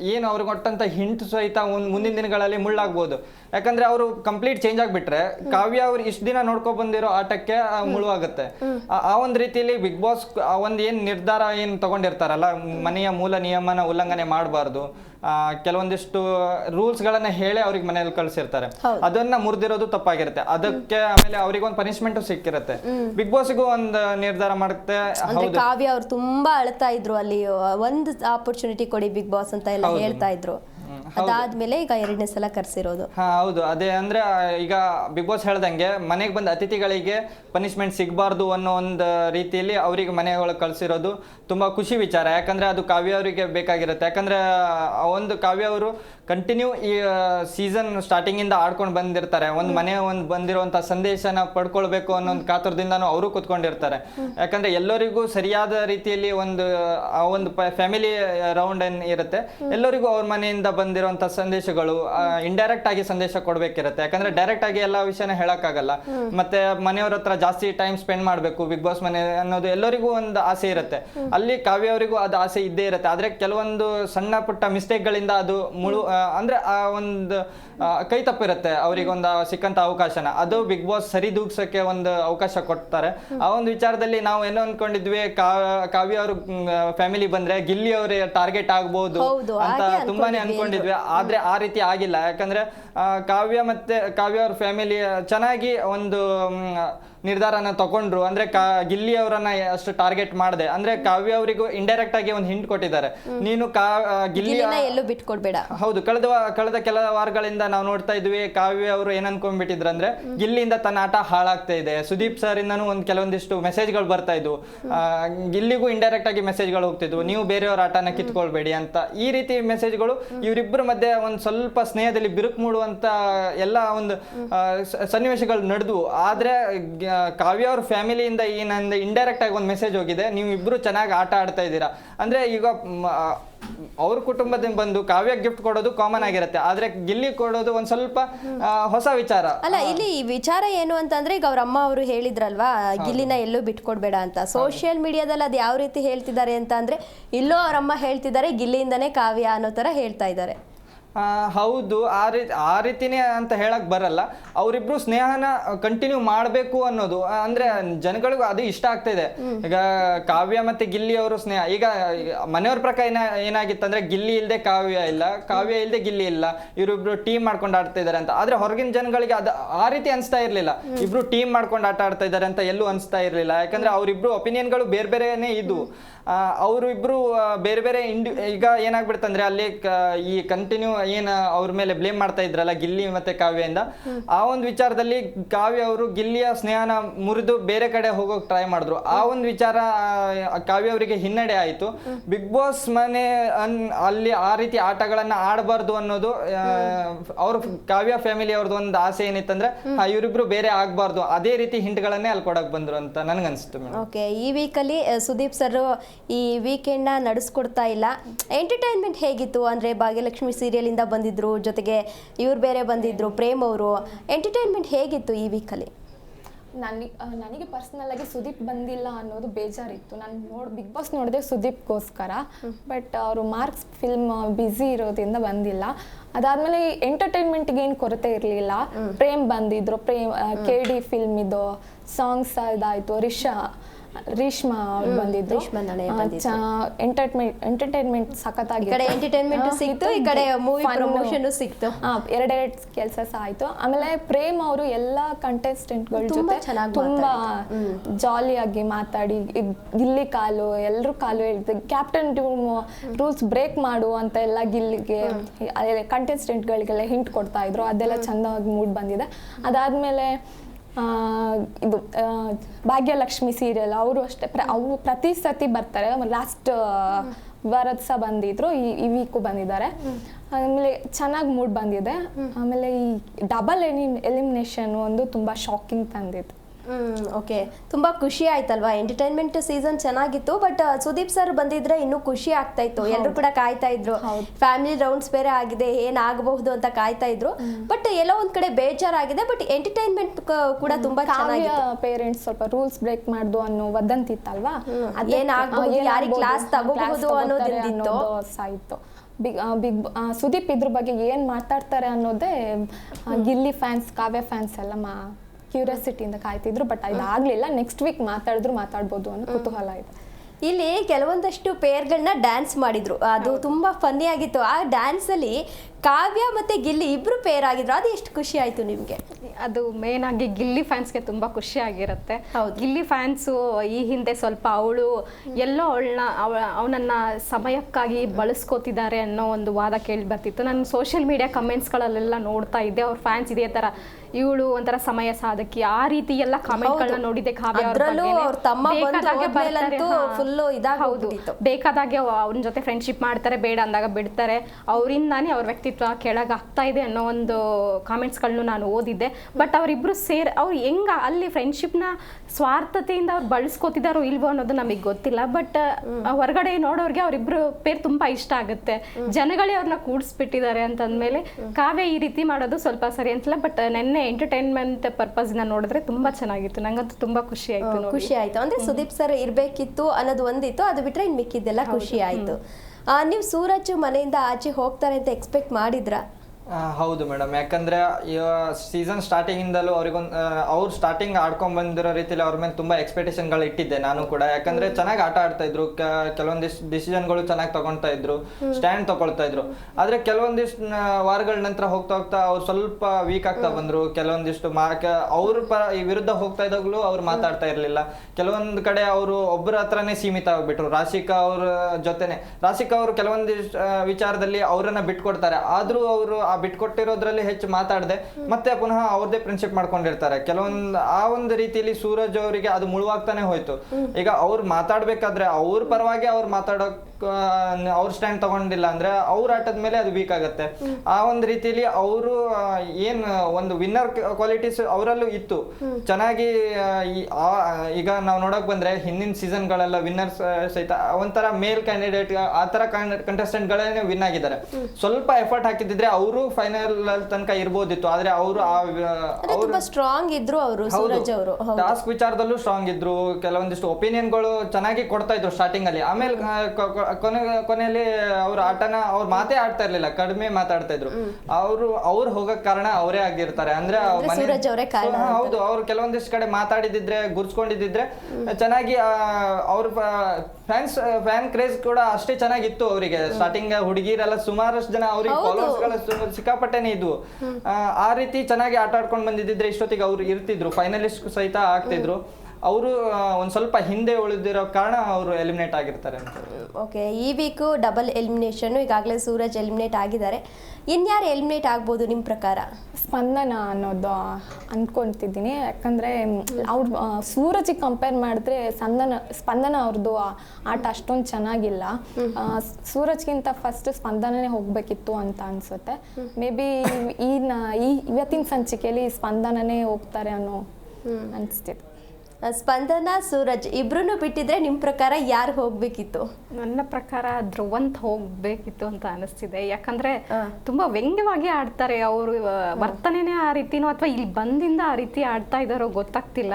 ಏನು ಅವ್ರಿಗೆ ಕೊಟ್ಟಂತ ಹಿಂಟ್ ಸಹಿತ ಒಂದ್ ಮುಂದಿನ ದಿನಗಳಲ್ಲಿ ಮುಳ್ಳಾಗ್ಬೋದು. ಯಾಕಂದ್ರೆ ಅವರು ಕಂಪ್ಲೀಟ್ ಚೇಂಜ್ ಆಗ್ಬಿಟ್ರೆ ಕಾವ್ಯ ಅವ್ರು ಇಷ್ಟು ದಿನ ನೋಡ್ಕೊ ಬಂದಿರೋ ಆಟಕ್ಕೆ ಮುಳುವಾಗುತ್ತೆ. ಆ- ಒಂದು ಒಂದ್ ರೀತಿಯಲ್ಲಿ ಬಿಗ್ ಬಾಸ್ ಆ ಒಂದ್ ಏನ್ ನಿರ್ಧಾರ ಏನು ತಗೊಂಡಿರ್ತಾರಲ್ಲ ಮನೆಯ ಮೂಲ ನಿಯಮನ ಉಲ್ಲಂಘನೆ ಮಾಡಬಾರ್ದು. ಕೆಲವೊಂದಿಷ್ಟು ರೂಲ್ಸ್ ಗಳನ್ನ ಹೇಳಿ ಅವ್ರಿಗೆ ಮನೆಯಲ್ಲಿ ಕಳ್ಸಿರ್ತಾರೆ. ಅದನ್ನ ಮುರಿದಿರೋದು ತಪ್ಪಾಗಿರುತ್ತೆ. ಅದಕ್ಕೆ ಆಮೇಲೆ ಅವ್ರಿಗೆ ಒಂದು ಪನಿಷ್ಮೆಂಟ್ ಸಿಕ್ಕಿರುತ್ತೆ. ಬಿಗ್ ಬಾಸ್ಗೂ ಒಂದು ನಿರ್ಧಾರ ಮಾಡುತ್ತೆ. ಅಂದ್ರೆ ಕಾವ್ಯ ಅವ್ರು ತುಂಬಾ ಅಳ್ತಾ ಇದ್ರು ಅಲ್ಲಿ. ಒಂದು ಆಪರ್ಚುನಿಟಿ ಕೊಡಿ ಬಿಗ್ ಬಾಸ್ ಅಂತ ಎಲ್ಲ ಹೇಳ್ತಾ ಇದ್ರು. ಅದಾದ್ಮೇಲೆ ಈಗ ಎರಡನೇ ಸಲ ಕರ್ಸಿರೋದು. ಹಾ ಹೌದು. ಅದೇ ಅಂದ್ರೆ ಈಗ ಬಿಗ್ ಬಾಸ್ ಹೇಳ್ದಂಗೆ ಮನೆಗೆ ಬಂದ ಅತಿಥಿಗಳಿಗೆ ಪನಿಷ್ಮೆಂಟ್ ಸಿಗಬಾರ್ದು ಅನ್ನೋ ಒಂದು ರೀತಿಯಲ್ಲಿ ಅವರಿಗೆ ಮನೆ ಒಳಗೆ ಕಳ್ಸಿರೋದು ತುಂಬಾ ಖುಷಿ ವಿಚಾರ. ಯಾಕಂದ್ರೆ ಅದು ಕಾವ್ಯ ಅವರಿಗೆ ಬೇಕಾಗಿರುತ್ತೆ. ಯಾಕಂದ್ರೆ ಆ ಒಂದು ಕಾವ್ಯ ಅವರು ಕಂಟಿನ್ಯೂ ಈ ಸೀಸನ್ ಸ್ಟಾರ್ಟಿಂಗ್ ಇಂದ ಆಡ್ಕೊಂಡು ಬಂದಿರ್ತಾರೆ. ಒಂದು ಮನೆ ಒಂದು ಬಂದಿರುವಂತ ಸಂದೇಶನ ಪಡ್ಕೊಳ್ಬೇಕು ಅನ್ನೋ ಒಂದು ಕಾತುರದಿಂದನೂ ಅವರು ಕುತ್ಕೊಂಡಿರ್ತಾರೆ. ಯಾಕಂದ್ರೆ ಎಲ್ಲರಿಗೂ ಸರಿಯಾದ ರೀತಿಯಲ್ಲಿ ಒಂದು ಆ ಒಂದು ಫ್ಯಾಮಿಲಿ ರೌಂಡ್ ಏನ್ ಇರುತ್ತೆ. ಎಲ್ಲರಿಗೂ ಅವ್ರ ಮನೆಯಿಂದ ಬಂದಿರುವಂತ ಸಂದೇಶಗಳು ಇಂಡೈರೆಕ್ಟ್ ಆಗಿ ಸಂದೇಶ ಕೊಡ್ಬೇಕಿರುತ್ತೆ. ಯಾಕಂದ್ರೆ ಡೈರೆಕ್ಟ್ ಆಗಿ ಎಲ್ಲ ವಿಷಯನ ಹೇಳಕ್ಕಾಗಲ್ಲ. ಮತ್ತೆ ಮನೆಯವ್ರ ಹತ್ರ ಜಾಸ್ತಿ ಟೈಮ್ ಸ್ಪೆಂಡ್ ಮಾಡಬೇಕು ಬಿಗ್ ಬಾಸ್ ಮನೆ ಅನ್ನೋದು ಎಲ್ಲರಿಗೂ ಒಂದು ಆಸೆ ಇರುತ್ತೆ. ಅಲ್ಲಿ ಕಾವ್ಯ ಅವರಿಗೂ ಅದು ಆಸೆ ಇದ್ದೇ ಇರುತ್ತೆ. ಆದ್ರೆ ಕೆಲವೊಂದು ಸಣ್ಣ ಪುಟ್ಟ ಮಿಸ್ಟೇಕ್ ಗಳಿಂದ ಅದು ಮುಳು ಅಂದ್ರೆ ಆ ಒಂದು ಕೈ ತಪ್ಪಿರುತ್ತೆ ಅವರಿಗೊಂದು ಒಂದು ಸಿಕ್ಕಂತ ಅವಕಾಶನ. ಅದು ಬಿಗ್ ಬಾಸ್ ಸರಿದೂಗ್ಸಕ್ಕೆ ಒಂದು ಅವಕಾಶ ಕೊಡ್ತಾರೆ. ಆ ಒಂದು ವಿಚಾರದಲ್ಲಿ ನಾವು ಏನೋ ಅನ್ಕೊಂಡಿದ್ವಿ ಕಾವ್ಯ ಅವ್ರ ಫ್ಯಾಮಿಲಿ ಬಂದ್ರೆ ಗಿಲ್ಲಿ ಅವ್ರ ಟಾರ್ಗೆಟ್ ಆಗ್ಬಹುದು ಅಂತ ತುಂಬಾನೇ ಅನ್ಕೊಂಡಿದ್ವಿ. ಆದ್ರೆ ಆ ರೀತಿ ಆಗಿಲ್ಲ. ಯಾಕಂದ್ರೆ ಕಾವ್ಯ ಮತ್ತೆ ಕಾವ್ಯ ಅವ್ರ ಫ್ಯಾಮಿಲಿ ಚೆನ್ನಾಗಿ ಒಂದು ನಿರ್ಧಾರನ ತಗೊಂಡ್ರು. ಅಂದ್ರೆ ಕಾ ಗಿಲ್ಲಿ ಅವರನ್ನ ಅಷ್ಟು ಟಾರ್ಗೆಟ್ ಮಾಡದೆ. ಅಂದ್ರೆ ಕಾವ್ಯ ಅವರಿಗೂ ಇಂಡೈರೆಕ್ಟ್ ಆಗಿ ಒಂದು ಹಿಂಟ್ ಕೊಟ್ಟಿದ್ದಾರೆ. ನೀನು ಕಾ ಗಿಲ್ಲಿ ಎಲ್ಲೂ ಬಿಟ್ಕೊಡ್ಬೇಡ. ಹೌದು ಕಳೆದ ಕಳೆದ ಕೆಲ ವಾರಗಳಿಂದ ನಾವು ನೋಡ್ತಾ ಇದ್ವಿ ಕಾವ್ಯ ಅವರು ಏನ್ ಅನ್ಕೊಂಡ್ಬಿಟ್ಟಿದ್ರು ಅಂದ್ರೆ ಗಿಲ್ಲಿಯಿಂದ ತನ್ನ ಆಟ ಹಾಳಾಗ್ತಾ ಇದೆ. ಸುದೀಪ್ ಸರ್ ಇಂದನೂ ಒಂದ್ ಕೆಲವೊಂದಿಷ್ಟು ಮೆಸೇಜ್ಗಳು ಬರ್ತಾ ಇದ್ವು. ಗಿಲ್ಲಿಗೂ ಇಂಡೈರೆಕ್ಟ್ ಆಗಿ ಮೆಸೇಜ್ಗಳು ಹೋಗ್ತಿದ್ವು. ನೀವು ಬೇರೆಯವ್ರ ಆಟನ ಕಿತ್ಕೊಳ್ಬೇಡಿ ಅಂತ. ಈ ರೀತಿ ಮೆಸೇಜ್ಗಳು ಇವರಿಬ್ಬರ ಮಧ್ಯೆ ಒಂದು ಸ್ವಲ್ಪ ಸ್ನೇಹದಲ್ಲಿ ಬಿರುಕು ಮೂಡುವಂತ ಎಲ್ಲ ಒಂದು ಸನ್ನಿವೇಶಗಳು ನಡೆದ್ವು. ಆದ್ರೆ ಕಾವ್ಯ ಅವ್ರ ಫ್ಯಾಮಿಲಿಯಿಂದ ಈ ನಂದು ಇಂಡೈರೆಕ್ಟ್ ಆಗಿ ಒಂದು ಮೆಸೇಜ್ ಹೋಗಿದೆ. ನೀವು ಇಬ್ಬರು ಚೆನ್ನಾಗಿ ಆಟ ಆಡ್ತಾ ಇದ್ದೀರಾ? ಅಂದ್ರೆ ಈಗ ಅವ್ರ ಕುಟುಂಬದಿಂದ ಬಂದು ಕಾವ್ಯ ಗಿಫ್ಟ್ ಕೊಡೋದು ಕಾಮನ್ ಆಗಿರುತ್ತೆ. ಆದ್ರೆ ಗಿಲ್ಲಿ ಕೊಡೋದು ಒಂದ್ ಸ್ವಲ್ಪ ಹೊಸ ವಿಚಾರ. ಅಲ್ಲ ಇಲ್ಲಿ ಈ ವಿಚಾರ ಏನು ಅಂತಂದ್ರೆ ಈಗ ಅವ್ರ ಅಮ್ಮ ಅವರು ಹೇಳಿದ್ರಲ್ವಾ ಗಿಲ್ಲಿನ ಎಲ್ಲೂ ಬಿಟ್ಕೊಡ್ಬೇಡ ಅಂತ. ಸೋಷಿಯಲ್ ಮೀಡಿಯಾದಲ್ಲಿ ಅದು ಯಾವ ರೀತಿ ಹೇಳ್ತಿದ್ದಾರೆ ಅಂತ ಅಂದ್ರೆ ಇಲ್ಲೋ ಅವ್ರ ಅಮ್ಮ ಹೇಳ್ತಿದ್ದಾರೆ ಗಿಲ್ಲಿಯಿಂದನೇ ಕಾವ್ಯ ಅನ್ನೋ ತರ ಹೇಳ್ತಾ ಇದ್ದಾರೆ. ಹೌದು ಆ ರೀತಿ ಆ ರೀತಿನೇ ಅಂತ ಹೇಳಕ್ ಬರಲ್ಲ. ಅವರಿಬ್ರು ಸ್ನೇಹನ ಕಂಟಿನ್ಯೂ ಮಾಡಬೇಕು ಅನ್ನೋದು ಅಂದ್ರೆ ಜನಗಳಿಗೂ ಅದು ಇಷ್ಟ ಆಗ್ತಾ ಇದೆ. ಈಗ ಕಾವ್ಯ ಮತ್ತೆ ಗಿಲ್ಲಿ ಅವರು ಸ್ನೇಹ ಈಗ ಮನೆಯವ್ರ ಪ್ರಕಾರ ಏನ ಏನಾಗಿತ್ತಂದ್ರೆ ಗಿಲ್ಲಿ ಇಲ್ದೆ ಕಾವ್ಯ ಇಲ್ಲ ಕಾವ್ಯ ಇಲ್ದೆ ಗಿಲ್ಲಿ ಇಲ್ಲ ಇವರಿಬ್ರು ಟೀಮ್ ಮಾಡ್ಕೊಂಡು ಆಡ್ತಾ ಇದಾರೆ ಅಂತ. ಆದ್ರೆ ಹೊರಗಿನ ಜನಗಳಿಗೆ ಅದು ಆ ರೀತಿ ಅನ್ಸ್ತಾ ಇರ್ಲಿಲ್ಲ. ಇಬ್ರು ಟೀಮ್ ಮಾಡ್ಕೊಂಡು ಆಟ ಆಡ್ತಾ ಇದಾರೆ ಅಂತ ಎಲ್ಲೂ ಅನ್ಸ್ತಾ ಇರಲಿಲ್ಲ. ಯಾಕಂದ್ರೆ ಅವರಿಬ್ರು ಒಪಿನಿಯನ್ಗಳು ಬೇರೆ ಬೇರೆನೇ ಇದ್ವು. ಅವರು ಇಬ್ರು ಆ, ಬೇರೆ ಬೇರೆ ಇಂಡಿ ಈಗ ಏನಾಗ್ಬಿಡ್ತಂದ್ರೆ ಅಲ್ಲಿ ಈ ಕಂಟಿನ್ಯೂ ಏನ್ ಅವ್ರ ಮೇಲೆ ಬ್ಲೇಮ್ ಮಾಡ್ತಾ ಇದ್ರಲ್ಲ ಗಿಲ್ಲಿ ಮತ್ತೆ ಕಾವ್ಯದಿಂದ ಆ ಒಂದು ವಿಚಾರದಲ್ಲಿ ಕಾವ್ಯ ಅವರು ಗಿಲ್ಲಿಯ ಸ್ನೇಹನ ಮುರಿದು ಬೇರೆ ಕಡೆ ಹೋಗೋಕೆ ಟ್ರೈ ಮಾಡಿದ್ರು. ಆ ಒಂದು ವಿಚಾರ ಕಾವ್ಯ ಅವರಿಗೆ ಹಿನ್ನಡೆ ಆಯಿತು. ಬಿಗ್ ಬಾಸ್ ಮನೆ ಅನ್, ಅಲ್ಲಿ ಆ ರೀತಿ ಆಟಗಳನ್ನ ಆಡಬಾರ್ದು ಅನ್ನೋದು ಅವ್ರ ಕಾವ್ಯ ಫ್ಯಾಮಿಲಿ ಅವ್ರದ್ದು ಒಂದು ಆಸೆ ಏನಿತ್ತಂದ್ರೆ ಇವರಿಬ್ರು ಬೇರೆ ಆಗ್ಬಾರ್ದು. ಅದೇ ರೀತಿ ಹಿಂಟ್ಗಳನ್ನೇ ಅಲ್ಲಿ ಕೊಡಕ್ ಬಂದ್ರು ಅಂತ ನನ್ಗನ್ಸುತ್ತೆ ಮೇಡಮ್ ಓಕೆ, ಈ ವೀಕಲ್ಲಿ ಸುದೀಪ್ ಸರ್ ಈ ವೀಕೆಂಡ್ನ ನಡೆಸ್ಕೊಡ್ತಾ ಇಲ್ಲ. ಎಂಟರ್ಟೈನ್ಮೆಂಟ್ ಹೇಗಿತ್ತು? ಅಂದರೆ ಭಾಗ್ಯಲಕ್ಷ್ಮಿ ಸೀರಿಯಲಿಂದ ಬಂದಿದ್ರು ಜೊತೆಗೆ ಇವ್ರು ಬೇರೆ ಬಂದಿದ್ರು ಪ್ರೇಮ್ ಅವರು. ಎಂಟರ್ಟೈನ್ಮೆಂಟ್ ಹೇಗಿತ್ತು ಈ ವೀಕಲ್ಲಿ ನನಗೆ ನನಗೆ ಪರ್ಸ್ನಲ್ ಆಗಿ ಸುದೀಪ್ ಬಂದಿಲ್ಲ ಅನ್ನೋದು ಬೇಜಾರಿತ್ತು. ನಾನು ನೋಡಿ ಬಿಗ್ ಬಾಸ್ ನೋಡಿದೆ ಸುದೀಪ್ಗೋಸ್ಕರ. ಬಟ್ ಅವರು ಮಾರ್ಕ್ಸ್ ಫಿಲ್ಮ್ ಬ್ಯುಸಿ ಇರೋದ್ರಿಂದ ಬಂದಿಲ್ಲ. ಅದಾದ್ಮೇಲೆ ಎಂಟರ್ಟೈನ್ಮೆಂಟ್ಗೆ ಏನು ಕೊರತೆ ಇರಲಿಲ್ಲ. ಪ್ರೇಮ್ ಬಂದಿದ್ರು ಪ್ರೇಮ್ ಕೆ ಡಿ ಫಿಲ್ಮ್ ಇದು ಸಾಂಗ್ಸ್ ಅದಾಯ್ತು ರಿಷಾ ರೇಷ್ಮಾ ಅವ್ರು ಬಂದಿದ್ರು ರೇಷ್ಮಾ ಬಂದಿದ್ರು. ಎಂಟರ್ಟೈನ್ಮೆಂಟ್ ಎಂಟರ್ಟೈನ್ಮೆಂಟ್ ಈ ಸಖತ್ತಾಗಿ ಎಂಟರ್ಟೈನ್ಮೆಂಟ್ ಸಿಕ್ತು ಈ ಕಡೆ ಮೂವಿ ಪ್ರಮೋಷನ್ ಸಿಕ್ತು. ಎರಡೆರಡು ಕೆಲಸ ಸಹ ಆಯ್ತು. ಆಮೇಲೆ ಪ್ರೇಮ್ ಅವರು ಎಲ್ಲ ಕಂಟೆಸ್ಟೆಂಟ್ಗಳ ತುಂಬಾ ಜೊತೆ ಚೆನ್ನಾಗ್ ತುಂಬಾ ಜಾಲಿಯಾಗಿ ಮಾತಾಡಿ ಇದ್- ಗಿಲ್ಲಿ ಕಾಲು ಎಲ್ಲರೂ ಕಾಲು ಹೇಳಿದ್ರು ಕ್ಯಾಪ್ಟನ್ ರೂಲ್ಸ್ ಬ್ರೇಕ್ ಮಾಡು ಅಂತ ಎಲ್ಲ ಗಿಲ್ಲಿಗೆ ಕಂಟೆಸ್ಟೆಂಟ್ಗಳಿಗೆಲ್ಲ ಹಿಂಟ್ ಕೊಡ್ತಾ ಇದ್ರು. ಅದೆಲ್ಲ ಚಂದವಾಗಿ ಮೂಡ್ ಬಂದಿದೆ. ಅದಾದ್ಮೇಲೆ ಇದು ಭಾಗ್ಯಲಕ್ಷ್ಮಿ ಸೀರಿಯಲ್ ಅವರು ಅಷ್ಟೇ ಪ್ರ ಅವು ಪ್ರತಿ ಸತಿ ಬರ್ತಾರೆ. ಲಾಸ್ಟ್ ವಾರದ ಸಹ ಬಂದಿದ್ರು ಈ ಈ ವೀಕು ಬಂದಿದ್ದಾರೆ. ಆಮೇಲೆ ಚೆನ್ನಾಗಿ ಮೂಡ್ ಬಂದಿದೆ. ಆಮೇಲೆ ಈ ಡಬಲ್ ಎಲಿ ಎಲಿಮಿನೇಷನ್ ಒಂದು ತುಂಬ ಶಾಕಿಂಗ್ ತಂದಿತ್ತು. ಹ್ಮ್ ಓಕೆ ತುಂಬಾ ಖುಷಿ ಆಯ್ತಲ್ವಾ? ಎಂಟರ್ಟೈನ್ಮೆಂಟ್ ಸೀಸನ್ ಚೆನ್ನಾಗಿತ್ತು ಬಟ್ ಸುದೀಪ್ ಸರ್ ಬಂದಿದ್ರೆ ಇನ್ನೂ ಖುಷಿ ಆಗ್ತಾ ಇತ್ತು. ಎಲ್ಲರೂ ಕೂಡ ಕಾಯ್ತಾ ಇದ್ರು. ಫ್ಯಾಮಿಲಿ ರೌಂಡ್ಸ್ ಬೇರೆ ಆಗಿದೆ ಏನಾಗಬಹುದು ಅಂತ ಕಾಯ್ತಾ ಇದ್ರು. ಬಟ್ ಎಲ್ಲೋ ಒಂದ್ ಕಡೆ ಬೇಜಾರಾಗಿದೆ ಬಟ್ ಎಂಟರ್ಟೈನ್ಮೆಂಟ್ ಕೂಡ ತುಂಬಾ ಚೆನ್ನಾಗಿ ಪೇರೆಂಟ್ಸ್ ಸ್ವಲ್ಪ ರೂಲ್ಸ್ ಬ್ರೇಕ್ ಮಾಡ್ದು ಅನ್ನೋ ವದಂತಿ ಇತ್ತಲ್ವಾ ಅದಕ್ಕೆ- ಯಾರಿಗೆ ಕ್ಲಾಸ್ ತಗೋಬಹುದು ಅನ್ನೋದಿಂದಿತ್ತು ತಗೋತಾರೆ ಅನ್ನೋದು ಸಹ ಬಿಗ್ ಬಿಗ್ ಸುದೀಪ್ ಇದ್ರ ಬಗ್ಗೆ ಏನ್ ಮಾತಾಡ್ತಾರೆ ಅನ್ನೋದೇ ಗಿಲ್ಲಿ ಫ್ಯಾನ್ಸ್ ಕಾವ್ಯ ಫ್ಯಾನ್ಸ್ ಎಲ್ಲ ಮಾ ಕ್ಯೂರಿಯಾಸಿಟಿಯಿಂದ ಕಾಯ್ತಿದ್ರು ಬಟ್ ಇದಾಗ್ಲಿಲ್ಲ. ನೆಕ್ಸ್ಟ್ ವೀಕ್ ಮಾತಾಡಿದ್ರು ಮಾತಾಡ್ಬೋದು ಅನ್ನೋ ಕುತೂಹಲ ಇದೆ. ಇಲ್ಲಿ ಕೆಲವೊಂದಷ್ಟು ಪೇರ್ಗಳನ್ನ ಡ್ಯಾನ್ಸ್ ಮಾಡಿದ್ರು. ಅದು ತುಂಬಾ ಫನ್ನಿ ಆಗಿತ್ತು. ಆ ಡ್ಯಾನ್ಸ್ ಅಲ್ಲಿ ಕಾವ್ಯ ಮತ್ತೆ ಗಿಲ್ಲಿ ಇಬ್ರು ಪೇರ್ ಆಗಿದ್ರು. ಅದು ಎಷ್ಟು ಖುಷಿ ಆಯ್ತು ನಿಮ್ಗೆ? ಅದು ಮೇನ್ ಆಗಿ ಗಿಲ್ಲಿ ಫ್ಯಾನ್ಸ್ಗೆ ತುಂಬಾ ಖುಷಿ ಆಗಿರುತ್ತೆ. ಗಿಲ್ಲಿ ಫ್ಯಾನ್ಸ್ ಈ ಹಿಂದೆ ಸ್ವಲ್ಪ ಅವಳು ಎಲ್ಲೋ ಅವಳನ್ನ ಅವನನ್ನ ಸಮಯಕ್ಕಾಗಿ ಬಳಸ್ಕೋತಿದ್ದಾರೆ ಅನ್ನೋ ಒಂದು ವಾದ ಕೇಳಿ ಬರ್ತಿತ್ತು. ನಾನು ಸೋಷಿಯಲ್ ಮೀಡಿಯಾ ಕಮೆಂಟ್ಸ್ಗಳಲ್ಲೆಲ್ಲ ನೋಡ್ತಾ ಇದ್ದೆ. ಅವ್ರ ಫ್ಯಾನ್ಸ್ ಇದೇ ತರ ಇವಳು ಒಂಥರ ಸಮಯ ಸಾಧಕಿ. ಆ ರೀತಿ ಎಲ್ಲ ಕಾಮೆಂಟ್ಗಳನ್ನ ನೋಡಿದ್ದೆ ಕಾವ್ಯ ಬೇಕಾದಾಗೆ. ಬೇಕಾದಾಗೆ ಅವನ ಜೊತೆ ಫ್ರೆಂಡ್ಶಿಪ್ ಮಾಡ್ತಾರೆ ಬೇಡ ಅಂದಾಗ ಬಿಡ್ತಾರೆ. ಅವರಿಂದಾನೇ ಅವ್ರ ವ್ಯಕ್ತಿತ್ವ ಕೆಳಗೆ ಆಗ್ತಾ ಇದೆ ಅನ್ನೋ ಒಂದು ಕಾಮೆಂಟ್ಸ್ಗಳನ್ನು ನಾನು ಓದಿದ್ದೆ. ಬಟ್ ಅವರಿಬ್ಬರು ಸೇರ್ ಅವ್ರು ಹೆಂಗ ಅಲ್ಲಿ ಫ್ರೆಂಡ್ಶಿಪ್ನ ಸ್ವಾರ್ಥತೆಯಿಂದ ಅವ್ರು ಬಳಸ್ಕೋತಿದಾರೋ ಇಲ್ವೋ ಅನ್ನೋದು ನಮಗೆ ಗೊತ್ತಿಲ್ಲ. ಬಟ್ ಹೊರಗಡೆ ನೋಡೋರಿಗೆ ಅವರಿಬ್ಬರು ಪೇರ್ ತುಂಬಾ ಇಷ್ಟ ಆಗುತ್ತೆ. ಜನಗಳೇ ಅವ್ರನ್ನ ಕೂಡಿಸ್ಬಿಟ್ಟಿದ್ದಾರೆ ಅಂತಂದ್ಮೇಲೆ ಕಾವ್ಯ ಈ ರೀತಿ ಮಾಡೋದು ಸ್ವಲ್ಪ ಸರಿ ಅಂತಿಲ್ಲ. ಬಟ್ ನೆನ್ನೆ ಎಂಟರ್ಟೈನ್ಮೆಂಟ್ ಪರ್ಪಸ್ ನೋಡಿದ್ರೆ ತುಂಬಾ ಚೆನ್ನಾಗಿತ್ತು. ನಂಗಂತೂ ತುಂಬ ಖುಷಿ ಆಯಿತು ಖುಷಿ ಆಯ್ತು. ಅಂದರೆ ಸುದೀಪ್ ಸರ್ ಇರಬೇಕಿತ್ತು ಅನ್ನೋದು ಒಂದಿತ್ತು. ಅದು ಬಿಟ್ಟರೆ ಇನ್ನು ಮಿಕ್ಕಿದ್ದೆಲ್ಲ ಖುಷಿ ಆಯ್ತು. ನೀವು ಸೂರಜ್ ಮನೆಯಿಂದ ಆಚೆ ಹೋಗ್ತಾರೆ ಅಂತ ಎಕ್ಸ್ಪೆಕ್ಟ್ ಮಾಡಿದ್ರಾ? ಹೌದು ಮೇಡಮ್. ಯಾಕಂದ್ರೆ ಸೀಸನ್ ಸ್ಟಾರ್ಟಿಂಗ್ ಇಂದಲೂ ಅವ್ರಿಗೊಂದು ಅವ್ರು ಸ್ಟಾರ್ಟಿಂಗ್ ಆಡ್ಕೊಂಡ್ ಬಂದಿರೋ ರೀತಿಲಿ ಅವ್ರ ಮೇಲೆ ತುಂಬಾ ಎಕ್ಸ್ಪೆಕ್ಟೇಷನ್ಗಳು ಇಟ್ಟಿದ್ದೆ ನಾನು ಕೂಡ. ಯಾಕಂದ್ರೆ ಚೆನ್ನಾಗಿ ಆಟ ಆಡ್ತಾ ಇದ್ರು. ಕೆಲವೊಂದಿಷ್ಟು ಡಿಸಿಷನ್ಗಳು ಚೆನ್ನಾಗಿ ತಗೊಳ್ತಾ ಇದ್ರು. ಸ್ಟ್ಯಾಂಡ್ ತಗೊಳ್ತಾ ಇದ್ರು. ಆದ್ರೆ ಕೆಲವೊಂದಿಷ್ಟು ವಾರಗಳ ನಂತರ ಹೋಗ್ತಾ ಹೋಗ್ತಾ ಅವ್ರು ಸ್ವಲ್ಪ ವೀಕ್ ಆಗ್ತಾ ಬಂದ್ರು. ಕೆಲವೊಂದಿಷ್ಟು ಮಾರ್ಕ್ ಅವ್ರ ಪರ ಈ ವಿರುದ್ಧ ಹೋಗ್ತಾ ಇದ್ದಾಗಲೂ ಅವ್ರು ಮಾತಾಡ್ತಾ ಇರಲಿಲ್ಲ. ಕೆಲವೊಂದು ಕಡೆ ಅವರು ಒಬ್ಬರ ಹತ್ರನೇ ಸೀಮಿತ ಆಗ್ಬಿಟ್ರು. ರಾಶಿಕಾ ಅವ್ರ ಜೊತೆನೆ. ರಾಶಿಕಾ ಅವರು ಕೆಲವೊಂದಿಷ್ಟು ವಿಚಾರದಲ್ಲಿ ಅವರನ್ನ ಬಿಟ್ಕೊಡ್ತಾರೆ. ಆದ್ರೂ ಅವರು ಆ ಬಿಟ್ಕೊಟ್ಟಿರೋದ್ರಲ್ಲಿ ಹೆಚ್ಚು ಮಾತಾಡದೆ ಮತ್ತೆ ಪುನಃ ಅವ್ರದೇ ಫ್ರೆಂಡ್ಶಿಪ್ ಮಾಡ್ಕೊಂಡಿರ್ತಾರೆ. ಕೆಲವೊಂದು ಆ ಒಂದು ರೀತಿಯಲ್ಲಿ ಸೂರಜ್ ಅವರಿಗೆ ಅದು ಮುಳುವಾಗ್ತಾನೆ ಹೋಯ್ತು. ಈಗ ಅವ್ರು ಮಾತಾಡ್ಬೇಕಾದ್ರೆ ಅವ್ರ ಪರವಾಗಿ ಅವ್ರು ಮಾತಾಡೋಕ್ ಅವ್ರ ಸ್ಟ್ಯಾಂಡ್ ತಗೊಂಡಿಲ್ಲ ಅಂದ್ರೆ ಅವ್ರ ಆಟದ ಮೇಲೆ ಅದು ವೀಕ್ ಆಗುತ್ತೆ. ಆ ಒಂದು ರೀತಿಯಲ್ಲಿ ಅವರು ಏನ್ ಒಂದು ವಿನ್ನರ್ ಕ್ವಾಲಿಟೀಸ್ ಅವರಲ್ಲೂ ಇತ್ತು. ಚೆನ್ನಾಗಿ ಈಗ ನಾವು ನೋಡಕ್ ಬಂದ್ರೆ ಹಿಂದಿನ ಸೀಸನ್ಗಳೆಲ್ಲ ವಿನ್ನರ್ಸ್ ಸಹಿತ ಒಂಥರ ಮೇಲ್ ಕ್ಯಾಂಡಿಡೇಟ್ ಆ ತರ ಕಂಟೆಸ್ಟೆಂಟ್ ಗಳೇ ವಿನ್ ಆಗಿದ್ದಾರೆ. ಸ್ವಲ್ಪ ಎಫರ್ಟ್ ಹಾಕಿದ್ರೆ ಅವರು ಫೈನಲ್ ತನಕ ಇರ್ಬೋದಿತ್ತು. ಆದ್ರೆ ಅವರು ತುಂಬಾ ಸ್ಟ್ರಾಂಗ್ ಇದ್ರು ಅವರು ಸೂರಜ್ ಅವರು. ಟಾಸ್ಕ್ ವಿಚಾರದಲ್ಲೂ ಸ್ಟ್ರಾಂಗ್ ಇದ್ರು. ಕೆಲವೊಂದಿಷ್ಟು ಒಪಿನಿಯನ್ಗಳು ಚೆನ್ನಾಗಿ ಕೊಡ್ತಾ ಇದ್ರು ಸ್ಟಾರ್ಟಿಂಗ್ ಅಲ್ಲಿ. ಆಮೇಲೆ ಕೊನೆ ಕೊನೆಯಲ್ಲಿ ಅವ್ರ ಆಟನ ಅವ್ರ ಮಾತೇ ಆಡ್ತಾ ಇರ್ಲಿಲ್ಲ ಕಡಿಮೆ ಮಾತಾಡ್ತಾ ಇದ್ರು. ಅವರು ಅವ್ರು ಹೋಗಕ್ ಕಾರಣ ಅವರೇ ಆಗಿರ್ತಾರೆ. ಅಂದ್ರೆ ಹೌದು ಅವ್ರು ಕೆಲವೊಂದಿಷ್ಟು ಕಡೆ ಮಾತಾಡಿದಿದ್ರೆ ಗುರ್ಸ್ಕೊಂಡಿದ್ರೆ ಚೆನ್ನಾಗಿ ಅವ್ರ ಫ್ಯಾನ್ಸ್ ಫ್ಯಾನ್ ಕ್ರೇಜ್ ಕೂಡ ಅಷ್ಟೇ ಚೆನ್ನಾಗಿತ್ತು ಅವರಿಗೆ. ಸ್ಟಾರ್ಟಿಂಗ್ ಹುಡುಗಿರೆಲ್ಲ ಸುಮಾರಷ್ಟು ಜನ ಅವ್ರಿಗೆ ಫಾಲೋವರ್ಸ್ಗಳ ಸಿಕ್ಕಾಪಟ್ಟೆನೆ ಇದ್ವು. ಆ, ಆ ರೀತಿ ಚೆನ್ನಾಗಿ ಆಟ ಆಡ್ಕೊಂಡು ಬಂದಿದ್ರೆ ಇಷ್ಟೊತ್ತಿಗೆ ಅವ್ರು ಇರ್ತಿದ್ರು. ಫೈನಲಿಸ್ಟ್ ಸಹಿತ ಆಗ್ತಿದ್ರು. ಅವರು ಒಂದು ಸ್ವಲ್ಪ ಹಿಂದೆ ಉಳಿದಿರೋ ಕಾರಣ ಅವರು ಎಲಿಮಿನೇಟ್ ಆಗಿರ್ತಾರೆ ಅಂತ ಓಕೆ ಈ ವೀಕು ಡಬಲ್ ಎಲಿಮಿನೇಷನ್ ಈಗಾಗಲೇ ಸೂರಜ್ ಎಲಿಮಿನೇಟ್ ಆಗಿದ್ದಾರೆ. ಇನ್ಯಾರು ಎಲಿಮಿನೇಟ್ ಆಗ್ಬೋದು ನಿಮ್ಮ ಪ್ರಕಾರ? ಸ್ಪಂದನ ಅನ್ನೋದು ಅಂದ್ಕೊಳ್ತಿದ್ದೀನಿ ಯಾಕಂದರೆ ಅವ್ರು ಸೂರಜಿಗೆ ಕಂಪೇರ್ ಮಾಡಿದ್ರೆ ಸ್ಪಂದನ ಸ್ಪಂದನ ಅವ್ರದ್ದು ಆಟ ಅಷ್ಟೊಂದು ಚೆನ್ನಾಗಿಲ್ಲ. ಆ, ಸೂರಜ್ಗಿಂತ ಫಸ್ಟ್ ಸ್ಪಂದನನೇ ಹೋಗಬೇಕಿತ್ತು ಅಂತ ಅನ್ಸುತ್ತೆ. ಮೇ ಬಿ ಈ ನ- ಈ ಇವತ್ತಿನ ಸಂಚಿಕೆಯಲ್ಲಿ ಸ್ಪಂದನನೇ ಹೋಗ್ತಾರೆ ಅನ್ನೋ ಅನಿಸ್ತಿದೆ. ಸ್ಪಂದನ ಸೂರಜ್ ಇಬ್ರು ಬಿಟ್ಟಿದ್ರೆ ನಿಮ್ಮ ಪ್ರಕಾರ ಯಾರು ಹೋಗ್ಬೇಕಿತ್ತು? ನನ್ನ ಪ್ರಕಾರ ಧ್ರುವಂತ್ ಹೋಗ್ಬೇಕಿತ್ತು ಅಂತ ಅನಿಸ್ತಿದೆ. ಯಾಕಂದ್ರೆ ತುಂಬಾ ವ್ಯಂಗ್ಯವಾಗಿ ಆಡ್ತಾರೆ ಅವರು ವರ್ತನೆನೇ ಆ ರೀತಿನೋ ಅಥವಾ ಇಲ್ಲಿ ಬಂದಿಂದ ಆ ರೀತಿ ಆಡ್ತಾ ಇದಾರೋ ಗೊತ್ತಾಗ್ತಿಲ್ಲ.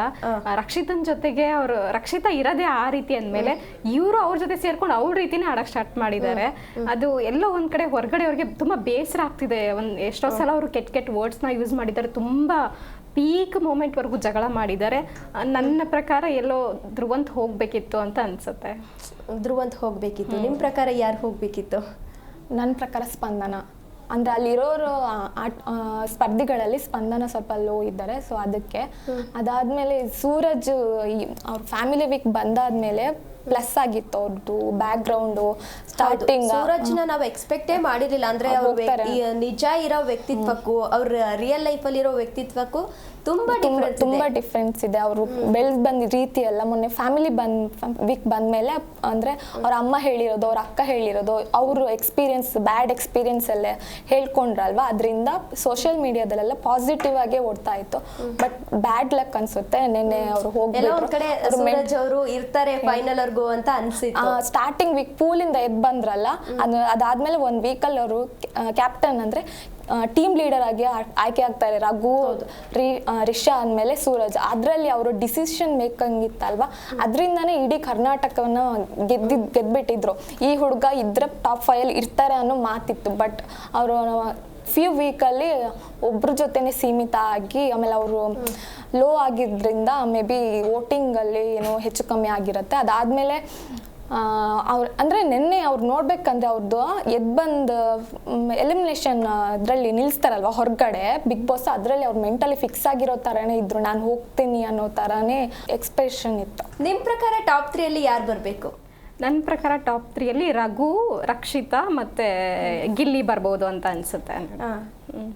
ರಕ್ಷಿತನ್ ಜೊತೆಗೆ ಅವರು ರಕ್ಷಿತಾ ಇರದೇ ಆ ರೀತಿ ಅಂದ್ಮೇಲೆ ಇವರು ಅವ್ರ ಜೊತೆ ಸೇರ್ಕೊಂಡು ಅವ್ರ ರೀತಿನೇ ಆಡಕ್ ಸ್ಟಾರ್ಟ್ ಮಾಡಿದ್ದಾರೆ. ಅದು ಎಲ್ಲೋ ಒಂದ್ ಕಡೆ ಹೊರಗಡೆ ಅವ್ರಿಗೆ ತುಂಬಾ ಬೇಸರ ಆಗ್ತಿದೆ. ಒಂದ್ ಎಷ್ಟೋ ಸಲ ಅವರು ಕೆಟ್ಟ ಕೆಟ್ಟ ವರ್ಡ್ಸ್ನ ಯೂಸ್ ಮಾಡಿದ್ದಾರೆ. ತುಂಬಾ ಪೀಕ್ ಮೂಮೆಂಟ್ವರೆಗೂ ಜಗಳ ಮಾಡಿದ್ದಾರೆ. ನನ್ನ ಪ್ರಕಾರ ಎಲ್ಲೋ ಧ್ರುವಂತ್ ಹೋಗಬೇಕಿತ್ತು ಅಂತ ಅನ್ಸುತ್ತೆ. ಧ್ರುವಂತ್ ಹೋಗಬೇಕಿತ್ತು. ನಿಮ್ಮ ಪ್ರಕಾರ ಯಾರು ಹೋಗಬೇಕಿತ್ತು? ನನ್ನ ಪ್ರಕಾರ ಸ್ಪಂದನ. ಅಂದರೆ ಅಲ್ಲಿರೋರು ಆಟ ಸ್ಪರ್ಧಿಗಳಲ್ಲಿ ಸ್ಪಂದನ ಸ್ವಲ್ಪ ಲೋ ಇದ್ದಾರೆ. ಸೊ ಅದಕ್ಕೆ ಅದಾದಮೇಲೆ ಸೂರಜ್ ಈ- ಅವ್ರ ಫ್ಯಾಮಿಲಿ ವೀಕ್ ಬಂದಾದ್ಮೇಲೆ ಪ್ಲಸ್ ಆಗಿತ್ತು ಅವ್ರದ್ದು ಬ್ಯಾಕ್ಗ್ರೌಂಡು ಸ್ಟಾರ್ಟಿಂಗ್ ಸೂರಜ್ನ ನಾವು ಎಕ್ಸ್ಪೆಕ್ಟೇ ಮಾಡಿರ್ಲಿಲ್ಲ. ಅಂದ್ರೆ ಅವ್ರು ಅವ್ರ ನಿಜ ಇರೋ ವ್ಯಕ್ತಿತ್ವಕ್ಕೂ ಅವ್ರ ರಿಯಲ್ ಲೈಫಲ್ಲಿ ಇರೋ ವ್ಯಕ್ತಿತ್ವಕ್ಕೂ ತುಂಬಾ ತುಂಬ ಡಿಫ್ರೆನ್ಸ್ ತುಂಬಾ ಡಿಫ್ರೆನ್ಸ್ ಇದೆ. ಅವರು ಬೆಳೆದು ಬಂದ ರೀತಿ ಎಲ್ಲ ಮೊನ್ನೆ ಫ್ಯಾಮಿಲಿ ಬಂದ್ ವೀಕ್ ಬಂದಮೇಲೆ ಅಂದ್ರೆ ಅವ್ರ ಅಮ್ಮ ಹೇಳಿರೋದು ಅವ್ರ ಅಕ್ಕ ಹೇಳಿರೋದು ಅವರು ಎಕ್ಸ್ಪೀರಿಯನ್ಸ್ ಬ್ಯಾಡ್ ಎಕ್ಸ್ಪೀರಿಯನ್ಸ್ ಎಲ್ಲ ಹೇಳ್ಕೊಂಡ್ರಲ್ವಾ? ಅದರಿಂದ ಸೋಷಿಯಲ್ ಮೀಡಿಯಾದಲ್ಲೆಲ್ಲ ಪಾಸಿಟಿವ್ ಆಗೇ ಓಡ್ತಾ ಇತ್ತು. ಬಟ್ ಬ್ಯಾಡ್ ಲಕ್ ಅನ್ಸುತ್ತೆ. ನಿನ್ನೆ ಅವರು ಹೋಗ್ಬಿಟ್ರು. ಅವರು ಇರ್ತಾರೆ ಫೈನಲ್ ವರ್ಗು ಅಂತ ಅನ್ಸಿತ್ತು. ಸ್ಟಾರ್ಟಿಂಗ್ ವೀಕ್ ಪೂಲಿಂದ ಎದ್ದು ಬಂದ್ರಲ್ಲ ಅದು ಅದಾದ್ಮೇಲೆ ಒಂದು ವೀಕಲ್ಲಿ ಅವರು ಕ್ಯಾಪ್ಟನ್ ಅಂದ್ರೆ ಟೀಮ್ ಲೀಡರ್ ಆಗಿ ಆಯ್ಕೆ ಆಗ್ತಾ ಆಗ್ತಾರೆ ರಘು ರಿ ರಿಷಾ ಅಂದಮೇಲೆ ಸೂರಜ್. ಅದರಲ್ಲಿ ಅವರು ಡಿಸಿಷನ್ ಮೇಕಿಂಗ್ ಇತ್ತಲ್ವಾ ಅದರಿಂದನೇ ಇಡೀ ಕರ್ನಾಟಕವನ್ನು ಗೆದ್ದು ಗೆದ್ಬಿಟ್ಟಿದ್ರು. ಈ ಹುಡುಗ ಇದ್ರ ಟಾಪ್ ಫೈಲ್ ಇರ್ತಾರೆ ಅನ್ನೋ ಮಾತಿತ್ತು. ಬಟ್ ಅವರು ಫ್ಯೂ ವೀಕಲ್ಲಿ ಒಬ್ರ ಜೊತೆನೆ ಸೀಮಿತ ಆಗಿ ಆಮೇಲೆ ಅವರು ಲೋ ಆಗಿದ್ದರಿಂದ ಮೇ ಬಿ ವೋಟಿಂಗಲ್ಲಿ ಏನೋ ಹೆಚ್ಚು ಕಮ್ಮಿ ಆಗಿರುತ್ತೆ. ಅದಾದಮೇಲೆ ಅವ್ರು ಅಂದರೆ ನಿನ್ನೆ ಅವ್ರು ನೋಡ್ಬೇಕಂದ್ರೆ ಅವ್ರದ್ದು ಎದ್ದು ಬಂದು ಎಲಿಮಿನೇಷನ್ ಅದರಲ್ಲಿ ನಿಲ್ಲಿಸ್ತಾರಲ್ವ ಹೊರಗಡೆ? ಬಿಗ್ ಬಾಸ್ ಅದರಲ್ಲಿ ಅವ್ರು ಮೆಂಟಲಿ ಫಿಕ್ಸ್ ಆಗಿರೋ ಥರನೇ ಇದ್ರು. ನಾನು ಹೋಗ್ತೀನಿ ಅನ್ನೋ ಥರನೇ ಎಕ್ಸ್ಪ್ರೆಷನ್ ಇತ್ತು. ನಿಮ್ಮ ಪ್ರಕಾರ ಟಾಪ್ ತ್ರೀಯಲ್ಲಿ ಯಾರು ಬರಬೇಕು? ನನ್ನ ಪ್ರಕಾರ ಟಾಪ್ ತ್ರೀಯಲ್ಲಿ ರಘು ರಕ್ಷಿತಾ ಮತ್ತು ಗಿಲ್ಲಿ ಬರ್ಬೋದು ಅಂತ ಅನಿಸುತ್ತೆ. ಹ್ಮ್.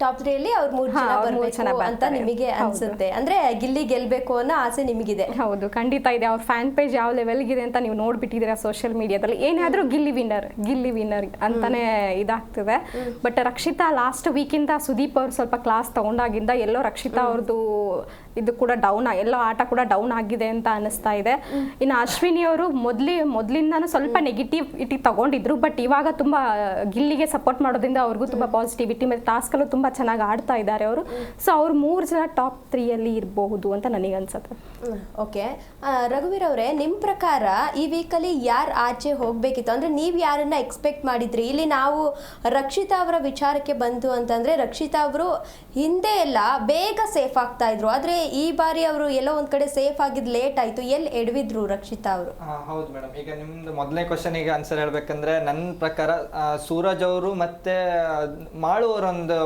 ಟಾಪ್ ತ್ರೀ ಅಲ್ಲಿ ಅವ್ರ ಮೂರ್ ಹಾ, ಜನ ಅವ್ರ್ ಮೂರ್ ಜನ ಬರ್ಬೇಕು ಅಂತ ಬರ್ತಾರೆ. ನಿಮಗೆ ಹೌದು. ಅನ್ಸುತ್ತೆ. ಅಂದ್ರೆ ಗಿಲ್ಲಿ ಗೆಲ್ಬೇಕು ಅನ್ನೋ ಆಸೆ ನಿಮಗಿದೆ. ಹೌದು ಖಂಡಿತ ಇದೆ. ಅವ್ರ ಫ್ಯಾನ್ ಪೇಜ್ ಯಾವ ಲೆವೆಲ್ಗಿದೆ ಅಂತ ನೀವು ನೋಡ್ಬಿಟ್ಟಿದ್ದೀರಾ ಸೋಷಿಯಲ್ ಮೀಡಿಯಾದಲ್ಲಿ ಏನಾದ್ರೂ ಗಿಲ್ಲಿ ವಿನ್ನರ್ ಗಿಲ್ಲಿ ವಿನ್ನರ್ ಅಂತಾನೆ ಇದಾಗ್ತಿದೆ. ಬಟ್ ರಕ್ಷಿತಾ ಲಾಸ್ಟ್ ವೀಕಿಂದ ಸುದೀಪ್ ಅವ್ರು ಸ್ವಲ್ಪ ಕ್ಲಾಸ್ ತಗೊಂಡಾಗಿಂದ ಎಲ್ಲೋ ರಕ್ಷಿತಾ ಅವ್ರದ್ದು ಇದು ಕೂಡ ಡೌನ್ ಎಲ್ಲ ಆಟ ಕೂಡ ಡೌನ್ ಆಗಿದೆ ಅಂತ ಅನಿಸ್ತಾ ಇದೆ. ಇನ್ನು ಅಶ್ವಿನಿ ಅವರು ಮೊದ್ಲಿ, ಮೊದ್ಲಿಂದಾನು ಸ್ವಲ್ಪ ನೆಗೆಟಿವ್ ಇಟಿ ತಗೊಂಡಿದ್ರು ಬಟ್ ಇವಾಗ ತುಂಬಾ ಗಿಲ್ಲಿಗೆ ಸಪೋರ್ಟ್ ಮಾಡೋದ್ರಿಂದ ಅವ್ರಿಗೂ ತುಂಬಾ ಪಾಸಿಟಿವಿಟಿ ಮತ್ತು ಟಾಸ್ಕಲ್ಲೂ ತುಂಬಾ ಚೆನ್ನಾಗಿ ಆಡ್ತಾ ಇದ್ದಾರೆ ಅವರು. ಸೊ ಅವ್ರು ಮೂರು ಜನ ಟಾಪ್ ತ್ರೀಯಲ್ಲಿ ಇರಬಹುದು ಅಂತ ನನಗೆ ಅನ್ಸುತ್ತೆ. ಓಕೆ. ರಘುವೀರ್ ಅವರೇ ನಿಮ್ಮ ಪ್ರಕಾರ ಈ ವೀಕಲ್ಲಿ ಯಾರು ಆಚೆ ಹೋಗಬೇಕಿತ್ತು? ಅಂದ್ರೆ ನೀವು ಯಾರನ್ನ ಎಕ್ಸ್ಪೆಕ್ಟ್ ಮಾಡಿದ್ರಿ? ಇಲ್ಲಿ ನಾವು ರಕ್ಷಿತಾ ಅವರ ವಿಚಾರಕ್ಕೆ ಬಂತು ಅಂತಂದ್ರೆ ರಕ್ಷಿತಾ ಅವರು ಹಿಂದೆ ಎಲ್ಲ ಬೇಗ ಸೇಫ್ ಆಗ್ತಾ ಇದ್ರು. ಆದ್ರೆ ಈ ಬಾರಿ ಅವರು ಎಲ್ಲೋ ಒಂದ್ ಕಡೆ ಸೇಫ್ ಆಗಿದ್ ಲೇಟ್ ಆಯ್ತು. ಎಲ್ಲಿ ಎಡವಿದ್ರು ರಕ್ಷಿತಾ ಅವರು? ಹೌದು ಮೇಡಮ್. ಈಗ ನಿಮ್ದು ಮೊದಲನೇ ಕ್ವಶನಿಗೆ ಆನ್ಸರ್ ಹೇಳ್ಬೇಕಂದ್ರೆ ನನ್ನ ಪ್ರಕಾರ ಆ, ಸೂರಜ್ ಅವರು ಮತ್ತೆ ಮಾಳುವರೊಂದು ಮಾಳು ಅವರೊಂದು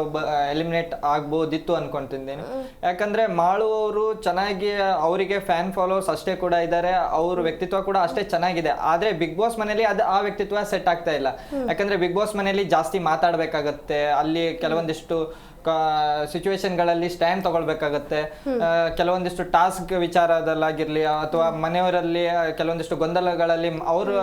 ಎಲಿಮಿನೇಟ್ ಆಗ್ಬೋದಿತ್ತು ಅನ್ಕೊಂತಿದ್ದೇನೆ. ಯಾಕಂದ್ರೆ ಮಾಳು ಅವರು ಚೆನ್ನಾಗಿ ಅವರಿಗೆ ಫ್ಯಾನ್ ಫಾಲೋವರ್ಸ್ ಅಷ್ಟೇ ಕೂಡ ಇದ್ದಾರೆ ಅವ್ರ ವ್ಯಕ್ತಿತ್ವ ಕೂಡ ಅಷ್ಟೇ ಚೆನ್ನಾಗಿದೆ. ಆದ್ರೆ ಬಿಗ್ ಬಾಸ್ ಮನೇಲಿ ಅದು ಆ ವ್ಯಕ್ತಿತ್ವ ಸೆಟ್ ಆಗ್ತಾ ಇಲ್ಲ. ಯಾಕಂದ್ರೆ ಬಿಗ್ ಬಾಸ್ ಮನೇಲಿ ಜಾಸ್ತಿ ಮಾತಾಡ್ಬೇಕಾಗತ್ತೆ. ಅಲ್ಲಿ ಕೆಲವೊಂದಿಷ್ಟು ಸಿಚುವೇಶನ್ಗಳಲ್ಲಿ ಸ್ಟ್ಯಾಂಡ್ ತಗೊಳ್ಬೇಕಾಗತ್ತೆ. ಕೆಲವೊಂದಿಷ್ಟು ಟಾಸ್ಕ್ ವಿಚಾರದಲ್ಲಾಗಿರ್ಲಿ ಅಥವಾ ಮನೆಯವರಲ್ಲಿ ಕೆಲವೊಂದಿಷ್ಟು ಗೊಂದಲಗಳಲ್ಲಿ ಅವರು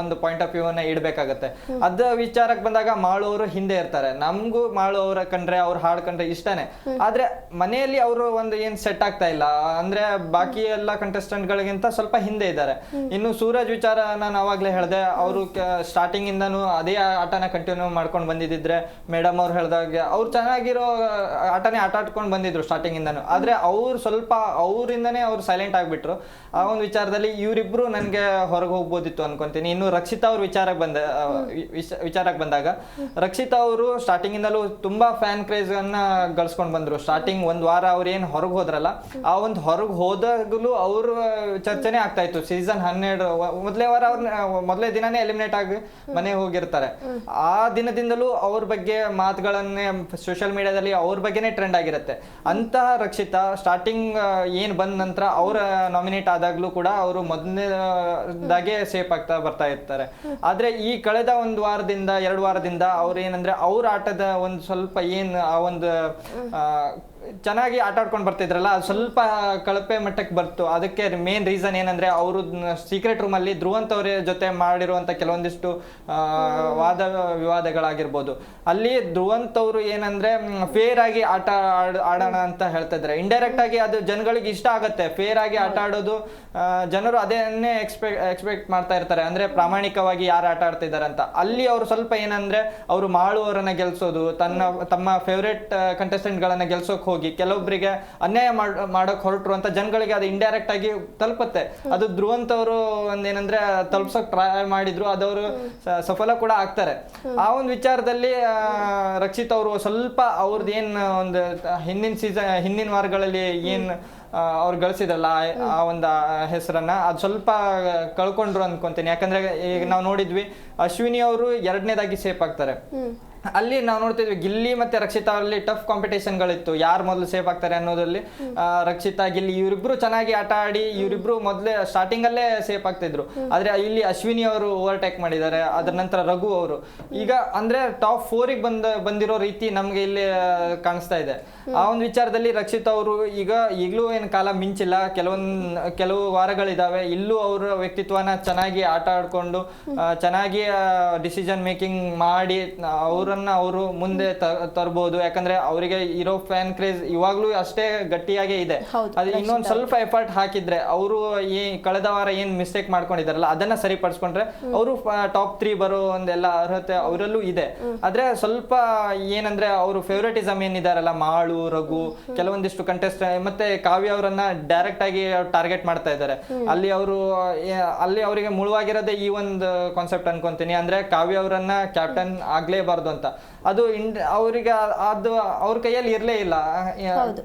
ಒಂದು ಪಾಯಿಂಟ್ ಆಫ್ ವ್ಯೂ ಅನ್ನ ಇಡಬೇಕಾಗತ್ತೆ ಅದ ವಿಚಾರಕ್ಕೆ ಬಂದಾಗ ಮಾಳುವವರು ಹಿಂದೆ ಇರ್ತಾರೆ. ನಮಗೂ ಮಾಳುವವರ ಕಂಡ್ರೆ ಅವ್ರು ಹಾಡ್ ಕಂಡ್ರೆ ಇಷ್ಟನೇ. ಆದ್ರೆ ಮನೆಯಲ್ಲಿ ಅವರು ಒಂದು ಏನ್ ಸೆಟ್ ಆಗ್ತಾ ಇಲ್ಲ. ಅಂದ್ರೆ ಬಾಕಿ ಎಲ್ಲ ಕಂಟೆಸ್ಟೆಂಟ್ ಗಳಿಗಿಂತ ಸ್ವಲ್ಪ ಹಿಂದೆ ಇದ್ದಾರೆ. ಇನ್ನು ಸೂರಜ್ ವಿಚಾರ ನಾನು ಅವಾಗ್ಲೇ ಹೇಳ್ದೆ ಅವರು ಸ್ಟಾರ್ಟಿಂಗ್ ಇಂದಾನು ಅದೇ ಆಟನ ಕಂಟಿನ್ಯೂ ಮಾಡ್ಕೊಂಡು ಬಂದಿದ್ರೆ ಮೇಡಮ್ ಅವ್ರು ಹೇಳ್ದಾಗ ಅವ್ರು ಚೆನ್ನಾಗಿ ಆಗಿರೋ ಆಟನೇ ಆಟ ಆಡ್ಕೊಂಡು ಬಂದಿದ್ರು ಸ್ಟಾರ್ಟಿಂಗ್ ಇಂದಾನು. ಆದ್ರೆ ಅವ್ರು ಸ್ವಲ್ಪ ಅವರಿಂದನೇ ಅವ್ರು ಸೈಲೆಂಟ್ ಆಗಿಬಿಟ್ರು. ಆ ಒಂದು ವಿಚಾರದಲ್ಲಿ ಇವರಿಬ್ರು ನನಗೆ ಹೊರಗೆ ಹೋಗ್ಬೋದಿತ್ತು ಅನ್ಕೊಂತೀನಿ. ಇನ್ನು ರಕ್ಷಿತಾ ಅವ್ರ ವಿಚಾರಕ್ಕೆ ಬಂದ ವಿಚಾರಕ್ಕೆ ಬಂದಾಗ, ರಕ್ಷಿತಾ ಅವರು ಸ್ಟಾರ್ಟಿಂಗ್ ಇಂದಲೂ ತುಂಬಾ ಫ್ಯಾನ್ ಕ್ರೇಜ್ ಅನ್ನ ಗಳಿಸ್ಕೊಂಡು ಬಂದ್ರು. ಸ್ಟಾರ್ಟಿಂಗ್ ಒಂದ್ ವಾರ ಅವ್ರು ಏನ್ ಹೊರಗೆ ಹೋದ್ರಲ್ಲ, ಆ ಒಂದು ಹೊರಗೆ ಹೋದಾಗಲೂ ಅವ್ರ ಚರ್ಚೆನೆ ಆಗ್ತಾ ಇತ್ತು. ಸೀಸನ್ ಹನ್ನೆರಡು ಮೊದಲೇ ವಾರ ಅವ್ರನ್ನ ಮೊದಲೇ ದಿನನೇ ಎಲಿಮಿನೇಟ್ ಆಗಿ ಮನೆಗೆ ಹೋಗಿರ್ತಾರೆ. ಆ ದಿನದಿಂದಲೂ ಅವ್ರ ಬಗ್ಗೆ ಮಾತುಗಳನ್ನೇ ಸೋಷಿಯಲ್ ಮೀಡಿಯಾದಲ್ಲಿ ಅವ್ರ ಬಗ್ಗೆನೇ ಟ್ರೆಂಡ್ ಆಗಿರುತ್ತೆ. ಅಂತಹ ರಕ್ಷಿತಾ ಸ್ಟಾರ್ಟಿಂಗ್ ಏನು ಬಂದ ನಂತರ ಅವ್ರ ನಾಮಿನೇಟ್ ಆದಾಗ್ಲೂ ಕೂಡ ಅವರು ಮೊದಲನೇದಾಗೆ ಸೇಫ್ ಆಗ್ತಾ ಬರ್ತಾ ಇರ್ತಾರೆ. ಆದ್ರೆ ಈ ಕಳೆದ ಒಂದು ವಾರದಿಂದ, ಎರಡು ವಾರದಿಂದ ಅವ್ರು ಏನಂದ್ರೆ ಅವ್ರ ಆಟದ ಒಂದು ಸ್ವಲ್ಪ ಏನು ಆ ಒಂದು ಚೆನ್ನಾಗಿ ಆಟ ಆಡ್ಕೊಂಡು ಬರ್ತಿದ್ರಲ್ಲ ಸ್ವಲ್ಪ ಕಳಪೆ ಮಟ್ಟಕ್ಕೆ ಬರ್ತು. ಅದಕ್ಕೆ ಮೇನ್ ರೀಸನ್ ಏನಂದ್ರೆ ಅವರು ಸೀಕ್ರೆಟ್ ರೂಮ್ ಅಲ್ಲಿ ಧ್ರುವಂತ್ ಅವರ ಜೊತೆ ಮಾಡಿರುವಂತ ಕೆಲವೊಂದಿಷ್ಟು ವಾದ ವಿವಾದಗಳಾಗಿರ್ಬೋದು. ಅಲ್ಲಿ ಧ್ರುವಂತ ಅವರು ಏನಂದ್ರೆ ಫೇರ್ ಆಗಿ ಆಟ ಆಡ್- ಆಡೋಣ ಅಂತ ಹೇಳ್ತಾ ಇದ್ದಾರೆ ಇಂಡೈರೆಕ್ಟ್ ಆಗಿ ಅದು ಜನಗಳಿಗೆ ಇಷ್ಟ ಆಗುತ್ತೆ. ಫೇರ್ ಆಗಿ ಆಟ ಆಡೋದು ಜನರು ಅದೇನೇ ಎಕ್ಸ್ಪೆಕ್ಟ್ ಎಕ್ಸ್ಪೆಕ್ಟ್ ಮಾಡ್ತಾ ಇರ್ತಾರೆ. ಅಂದ್ರೆ ಪ್ರಾಮಾಣಿಕವಾಗಿ ಯಾರು ಆಟ ಆಡ್ತಿದ್ದಾರೆ ಅಂತ. ಅಲ್ಲಿ ಅವರು ಸ್ವಲ್ಪ ಏನಂದ್ರೆ, ಅವರು ಮಾಳುವವರನ್ನ ಗೆಲ್ಸೋದು, ತನ್ನ, ತಮ್ಮ ಫೇವ್ರೆಟ್ ಕಂಟೆಸ್ಟೆಂಟ್ ಗಳನ್ನ ಗೆಲ್ಸೋಕ್ ಹೋಗಿ ಕೆಲವೊಬ್ಬರಿಗೆ ಅನ್ಯಾಯ ಮಾಡಕ್ ಹೊರಟರು ಅಂತ ಜನಗಳಿಗೆ ಅದು ಇಂಡೈರೆಕ್ಟ್ ಆಗಿ ತಲುಪುತ್ತೆ. ಅದು ಧ್ರುವಂತ್ ಅವರು ಒಂದೇನಂದ್ರೆ ತಲುಪ್ಸೋಕ್ ಟ್ರೈ ಮಾಡಿದ್ರು ಅದವರು ಸಫಲ ಕೂಡ ಆಗ್ತಾರೆ. ಆ ಒಂದು ವಿಚಾರದಲ್ಲಿ ರಕ್ಷಿತ್ ಅವರು ಸ್ವಲ್ಪ ಅವ್ರದ್ದು ಏನ್ ಒಂದು ಹಿಂದಿನ ಸೀಸನ್ ಹಿಂದಿನ ವಾರಗಳಲ್ಲಿ ಏನ್ ಅವ್ರು ಗಳಿಸಿದ್ರಲ್ಲ ಆ- ಆ ಒಂದು ಹೆಸರನ್ನ ಅದು ಸ್ವಲ್ಪ ಕಳ್ಕೊಂಡ್ರು ಅನ್ಕೊಂತೀನಿ. ಯಾಕಂದ್ರೆ ಈಗ ನಾವು ನೋಡಿದ್ವಿ ಅಶ್ವಿನಿ ಅವರು ಎರಡನೇದಾಗಿ ಸೇಫ್ ಆಗ್ತಾರೆ. ಅಲ್ಲಿ ನಾವು ನೋಡ್ತಿದ್ವಿ ಗಿಲ್ಲಿ ಮತ್ತೆ ರಕ್ಷಿತಾ ಅಲ್ಲಿ ಟಫ್ ಕಾಂಪಿಟೇಷನ್ಗಳಿತ್ತು ಯಾರು ಮೊದಲು ಸೇಫ್ ಆಗ್ತಾರೆ ಅನ್ನೋದ್ರಲ್ಲಿ ರಕ್ಷಿತಾ ಗಿಲ್ಲಿ ಇವರಿಬ್ರು ಚೆನ್ನಾಗಿ ಆಟ ಆಡಿ ಇವರಿಬ್ರು ಮೊದಲೇ ಸ್ಟಾರ್ಟಿಂಗ್ ಅಲ್ಲೇ ಸೇಫ್ ಆಗ್ತಿದ್ರು. ಆದ್ರೆ ಇಲ್ಲಿ ಅಶ್ವಿನಿ ಅವರು ಓವರ್ಟೇಕ್ ಮಾಡಿದ್ದಾರೆ ಅದ್ರ ನಂತರ ರಘು ಅವರು. ಈಗ ಅಂದ್ರೆ ಟಾಪ್ ಫೋರಿಗೆ ಬಂದ ಬಂದಿರೋ ರೀತಿ ನಮ್ಗೆ ಇಲ್ಲಿ ಕಾಣಿಸ್ತಾ ಇದೆ. ಆ ಒಂದು ವಿಚಾರದಲ್ಲಿ ರಕ್ಷಿತಾ ಅವರು ಈಗ ಈಗಲೂ ಏನು ಕಾಲ ಮಿಂಚಿಲ್ಲ ಕೆಲವೊಂದ್ ಕೆಲವು ವಾರಗಳಿದಾವೆ. ಇಲ್ಲೂ ಅವರ ವ್ಯಕ್ತಿತ್ವನ ಚೆನ್ನಾಗಿ ಆಟ ಆಡ್ಕೊಂಡು ಚೆನ್ನಾಗಿ ಡಿಸಿಷನ್ ಮೇಕಿಂಗ್ ಮಾಡಿ ಅವರನ್ನ ಅವರು ಮುಂದೆ ತರಬಹುದು ತರ್ಬೋದು. ಯಾಕಂದ್ರೆ ಅವರಿಗೆ ಇರೋ ಫ್ಯಾನ್ ಕ್ರೇಜ್ ಇವಾಗ್ಲೂ ಅಷ್ಟೇ ಗಟ್ಟಿಯಾಗೇ ಇದೆ. ಅದು ಇನ್ನೊಂದು ಸ್ವಲ್ಪ ಎಫರ್ಟ್ ಹಾಕಿದ್ರೆ ಅವರು ಈ ಕಳೆದ ವಾರ ಏನ್ ಮಿಸ್ಟೇಕ್ ಮಾಡ್ಕೊಂಡಿದಾರಲ್ಲ ಅದನ್ನ ಸರಿಪಡಿಸ್ಕೊಂಡ್ರೆ ಅವರು ಟಾಪ್ ತ್ರೀ ಬರೋ ಒಂದೆಲ್ಲ ಅರ್ಹತೆ ಅವರಲ್ಲೂ ಇದೆ. ಆದ್ರೆ ಸ್ವಲ್ಪ ಏನಂದ್ರೆ ಅವರು ಫೇವ್ರೇಟಿಸಮ್ ಏನಿದಾರಲ್ಲ ಮಾಳು ರಘು ಕೆಲವೊಂದಿಷ್ಟು ಕಂಟೆಸ್ಟ್ ಮತ್ತೆ ಕಾವ್ಯ ಅವರನ್ನ ಡೈರೆಕ್ಟ್ ಆಗಿ ಟಾರ್ಗೆಟ್ ಮಾಡ್ತಾ ಇದ್ದಾರೆ. ಅಲ್ಲಿ ಅವರು ಅಲ್ಲಿ ಅವರಿಗೆ ಮುಳುವಾಗಿರೋದೇ ಈ ಒಂದು ಕಾನ್ಸೆಪ್ಟ್ ಅನ್ಕೊಂತೀನಿ. ಅಂದ್ರೆ ಕಾವ್ಯ ಅವರನ್ನ ಕ್ಯಾಪ್ಟನ್ ಆಗ್ಲೇಬಾರ್ದು ಅಂತ. ಅದು ಇಂಡ್ ಅವರಿಗೆ ಅದು ಅವ್ರ ಕೈಯಲ್ಲಿ ಇರಲೇ ಇಲ್ಲ.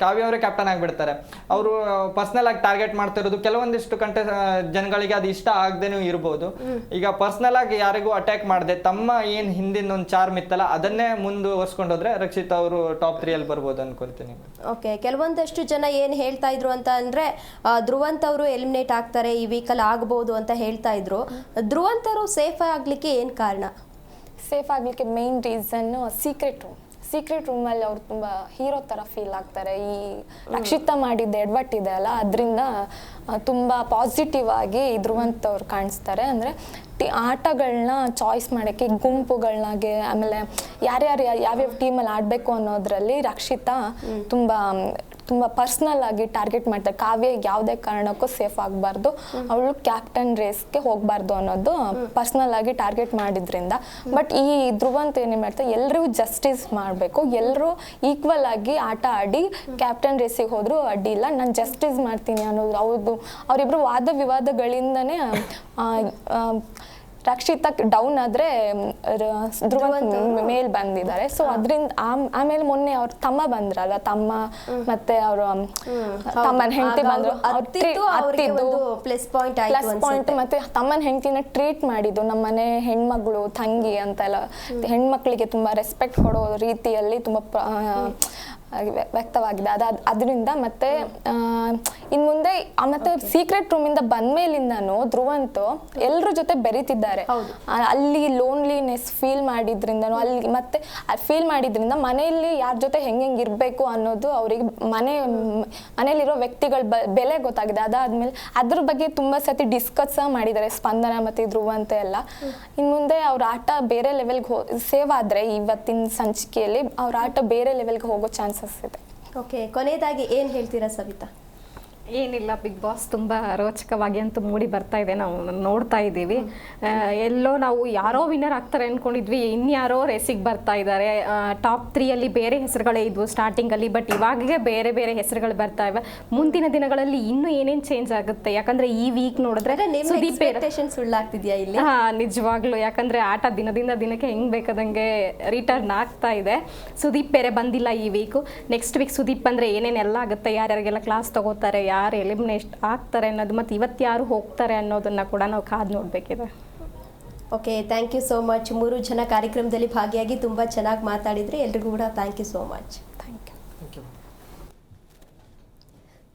ಕಾವ್ಯ ಅವರೇ ಕ್ಯಾಪ್ಟನ್ ಆಗಿಬಿಡ್ತಾರೆ. ಅವರು ಪರ್ಸನಲ್ ಆಗಿ ಟಾರ್ಗೆಟ್ ಮಾಡ್ತಿರೋದು ಕೆಲವೊಂದಿಷ್ಟು ಕಂಟೆ ಜನಗಳಿಗೆ ಅದು ಇಷ್ಟ ಆಗದೇನೂ ಇರ್ಬೋದು. ಈಗ ಪರ್ಸನಲ್ ಆಗಿ ಯಾರಿಗೂ ಅಟ್ಯಾಕ್ ಮಾಡದೆ ತಮ್ಮ ಏನ್ ಹಿಂದಿನ ಒಂದು ಚಾರ್ಮ್ ಇತ್ತಲ್ಲ ಅದನ್ನೇ ಮುಂದುವರ್ಸ್ಕೊಂಡು ಹೋದ್ರೆ ರಕ್ಷಿತ್ ಅವರು ಟಾಪ್ ತ್ರೀ ಅಲ್ಲಿ ಬರ್ಬೋದು ಅನ್ಕೊಂತೀನಿ. ಓಕೆ ಕೆಲವೊಂದಷ್ಟು ಜನ ಏನು ಹೇಳ್ತಾ ಇದ್ರು ಅಂತ ಅಂದ್ರೆ ಧ್ರುವಂತ್ ಅವರು ಎಲಿಮಿನೇಟ್ ಆಗ್ತಾರೆ ಈ ವೀಕಲ್ಲಿ ಆಗ್ಬೋದು ಅಂತ ಹೇಳ್ತಾ ಇದ್ರು. ಧ್ರುವಂತರು ಅವರು ಸೇಫ್ ಆಗ್ಲಿಕ್ಕೆ ಏನು ಕಾರಣ? ಸೇಫ್ ಆಗಲಿಕ್ಕೆ main reason secret room secret ರೂಮಲ್ಲಿ ಅವ್ರು ತುಂಬ ಹೀರೋ ಥರ ಫೀಲ್ ಆಗ್ತಾರೆ. ಈ ರಕ್ಷಿತಾ ಮಾಡಿದ್ದ ಎಡ್ವಟ್ ಇದೆ ಅಲ್ಲ ಅದರಿಂದ ತುಂಬ ಪಾಸಿಟಿವ್ ಆಗಿ ಧ್ರುವಂತ್ ಅವ್ರು ಕಾಣಿಸ್ತಾರೆ. ಅಂದರೆ ಟಿ ಆಟಗಳನ್ನ ಚಾಯ್ಸ್ ಮಾಡೋಕ್ಕೆ ಗುಂಪುಗಳನ್ನಾಗೆ ಆಮೇಲೆ ಯಾರ್ಯಾರು ಯಾವ್ಯಾವ ಟೀಮಲ್ಲಿ ಆಡಬೇಕು ಅನ್ನೋದ್ರಲ್ಲಿ ರಕ್ಷಿತಾ ತುಂಬ ತುಂಬ ಪರ್ಸ್ನಲ್ ಆಗಿ ಟಾರ್ಗೆಟ್ ಮಾಡ್ತಾರೆ. ಕಾವ್ಯ ಯಾವುದೇ ಕಾರಣಕ್ಕೂ ಸೇಫ್ ಆಗಬಾರ್ದು. ಅವಳು ಕ್ಯಾಪ್ಟನ್ ರೇಸ್ಗೆ ಹೋಗಬಾರ್ದು ಅನ್ನೋದು ಪರ್ಸ್ನಲ್ ಆಗಿ ಟಾರ್ಗೆಟ್ ಮಾಡಿದ್ರಿಂದ. ಬಟ್ ಈ ಧ್ರುವಂತ ಏನು ಮಾಡ್ತಾರೆ ಎಲ್ಲರಿಗೂ ಜಸ್ಟಿಸ್ ಮಾಡಬೇಕು. ಎಲ್ಲರೂ ಈಕ್ವಲ್ ಆಗಿ ಆಟ ಆಡಿ ಕ್ಯಾಪ್ಟನ್ ರೇಸಿಗೆ ಹೋದರೂ ಅಡ್ಡಿ ಇಲ್ಲ. ನಾನು ಜಸ್ಟಿಸ್ ಮಾಡ್ತೀನಿ ಅನ್ನೋದು. ಅವ್ರದ್ದು ಅವರಿಬ್ಬರು ವಾದ ವಿವಾದಗಳಿಂದನೇ ಆ, ಡೌನ್ ಆದ್ರೆ ಧ್ರುವಂತ್ ಮೇಲ್ ಬಂದಿದ್ದಾರೆ. ಸೊ ಅದರಿಂದ ಆಮೇಲೆ ಮೊನ್ನೆ ಅವ್ರ ತಮ್ಮ ಬಂದ್ರಲ್ಲ ತಮ್ಮ ಮತ್ತೆ ಅವರು ತಮ್ಮನ ಹೆಂಡತಿ ಬಂದ್ರು. ಪ್ಲಸ್ ಅತ್ತಿದ್ದು. ಆಯ್ತು ಪ್ಲಸ್ ಪಾಯಿಂಟ್ ಮತ್ತೆ ತಮ್ಮನ ಹೆಂಡತಿನ ಟ್ರೀಟ್ ಮಾಡಿದ್ದು. ನಮ್ಮ ಮನೆ ಹೆಣ್ಮಗಳು ತಂಗಿ ಅಂತೆಲ್ಲ. ಹೆಣ್ಮಕ್ಳಿಗೆ ತುಂಬಾ ರೆಸ್ಪೆಕ್ಟ್ ಕೊಡೋ ರೀತಿಯಲ್ಲಿ ತುಂಬಾ ವ್ಯಕ್ತವಾಗಿದೆ. ಅದ ಅದರಿಂದ ಮತ್ತೆ ಇನ್ನು ಇನ್ ಮುಂದೆ ಮತ್ತೆ ಸೀಕ್ರೆಟ್ ರೂಮಿಂದ ಬಂದ್ಮೇಲಿಂದನೂ ಧ್ರುವಂತ ಎಲ್ಲರ ಜೊತೆ ಬೆರೀತಿದ್ದಾರೆ. ಅಲ್ಲಿ ಲೋನ್ಲಿನೆಸ್ ಫೀಲ್ ಮಾಡಿದ್ರಿಂದನೂ ಅಲ್ಲಿ ಮತ್ತೆ ಫೀಲ್ ಮಾಡಿದ್ರಿಂದ ಮನೆಯಲ್ಲಿ ಯಾರ ಜೊತೆ ಹೆಂಗೆ ಹೆಂಗೆ ಇರಬೇಕು ಅನ್ನೋದು ಅವರಿಗೆ ಮನೆ ಮನೆಯಲ್ಲಿರೋ ವ್ಯಕ್ತಿಗಳ ಬೆಲೆ ಗೊತ್ತಾಗಿದೆ. ಅದಾದ್ಮೇಲೆ ಅದ್ರ ಬಗ್ಗೆ ತುಂಬ ಸತಿ ಡಿಸ್ಕಸ್ ಮಾಡಿದ್ದಾರೆ. ಸ್ಪಂದನ ಮತ್ತು ಧ್ರುವಂತ ಎಲ್ಲ. ಇನ್ನು ಮುಂದೆ ಅವ್ರ ಆಟ ಬೇರೆ ಲೆವೆಲ್ಗೆ ಹೋ ಸೇವ್ ಆದರೆ ಇವತ್ತಿನ ಸಂಚಿಕೆಯಲ್ಲಿ ಅವ್ರ ಆಟ ಬೇರೆ ಲೆವೆಲ್ಗೆ ಹೋಗೋ ಚಾನ್ಸಸ್ ಇದೆ ಓಕೆ ಕೊನೆಯದಾಗಿ ಏನು ಹೇಳ್ತೀರಾ ಸವಿತಾ? ಏನಿಲ್ಲ ಬಿಗ್ ಬಾಸ್ ತುಂಬ ರೋಚಕವಾಗಿ ಅಂತೂ ಮೂಡಿ ಬರ್ತಾ ಇದೆ. ನಾವು ನೋಡ್ತಾ ಇದ್ದೀವಿ. ಎಲ್ಲೋ ನಾವು ಯಾರೋ ವಿನ್ನರ್ ಆಗ್ತಾರೆ ಅಂದ್ಕೊಂಡಿದ್ವಿ ಇನ್ಯಾರೋ ರೇಸಿಗೆ ಬರ್ತಾ ಇದ್ದಾರೆ ಟಾಪ್ ತ್ರೀಯಲ್ಲಿ ಬೇರೆ ಹೆಸರುಗಳೇ ಇದ್ವು ಸ್ಟಾರ್ಟಿಂಗಲ್ಲಿ ಬಟ್ ಇವಾಗೇ ಬೇರೆ ಬೇರೆ ಹೆಸರುಗಳು ಬರ್ತಾ ಇವೆ. ಮುಂದಿನ ದಿನಗಳಲ್ಲಿ ಇನ್ನೂ ಏನೇನು ಚೇಂಜ್ ಆಗುತ್ತೆ? ಯಾಕಂದರೆ ಈ ವೀಕ್ ನೋಡಿದ್ರೆ ಸುಳ್ಳಾಗ್ತಿದ್ಯಾ ಇಲ್ಲಿ? ಹಾ ನಿಜವಾಗ್ಲು. ಯಾಕಂದ್ರೆ ಆಟ ದಿನದಿಂದ ದಿನಕ್ಕೆ ಹೆಂಗ್ ಬೇಕಾದಂಗೆ ರಿಟರ್ನ್ ಆಗ್ತಾ ಇದೆ. ಸುದೀಪ್ ಬೇರೆ ಬಂದಿಲ್ಲ ಈ ವೀಕು ನೆಕ್ಸ್ಟ್ ವೀಕ್ ಸುದೀಪ್ ಅಂದರೆ ಏನೇನೆಲ್ಲ ಆಗುತ್ತೆ? ಯಾರ್ಯಾರಿಗೆಲ್ಲ ಕ್ಲಾಸ್ ತಗೋತಾರೆ? ಯಾರು ಎಲಿಮಿನೇಟ್ ಆಗ್ತಾರೆ ಅನ್ನೋದು ಮತ್ತು ಇವತ್ತು ಯಾರು ಹೋಗ್ತಾರೆ ಅನ್ನೋದನ್ನು ಕೂಡ ನಾವು ಕಾದು ನೋಡಬೇಕಿದೆ. Okay thank you so much ಮೂರು ಜನ ಕಾರ್ಯಕ್ರಮದಲ್ಲಿ ಭಾಗಿಯಾಗಿ ತುಂಬ ಚೆನ್ನಾಗಿ ಮಾತಾಡಿದರೆ. ಎಲ್ರಿಗೂ ಕೂಡ thank you so much thank you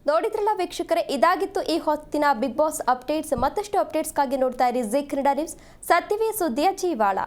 ನೋಡಿದ್ರಲ್ಲ ವೀಕ್ಷಕರೇ ಇದಾಗಿತ್ತು ಈ ಹೊತ್ತಿನ ಬಿಗ್ ಬಾಸ್ ಅಪ್ಡೇಟ್ಸ್ ಮತ್ತಷ್ಟು ಅಪ್ಡೇಟ್ಸ್ಗಾಗಿ ನೋಡ್ತಾ ಇರಿ ಜಿ ಕ್ರೀಡಾ ನ್ಯೂಸ್ ಸತ್ಯವೇ ಸುದ್ದಿಯ ಜೀವಾಳ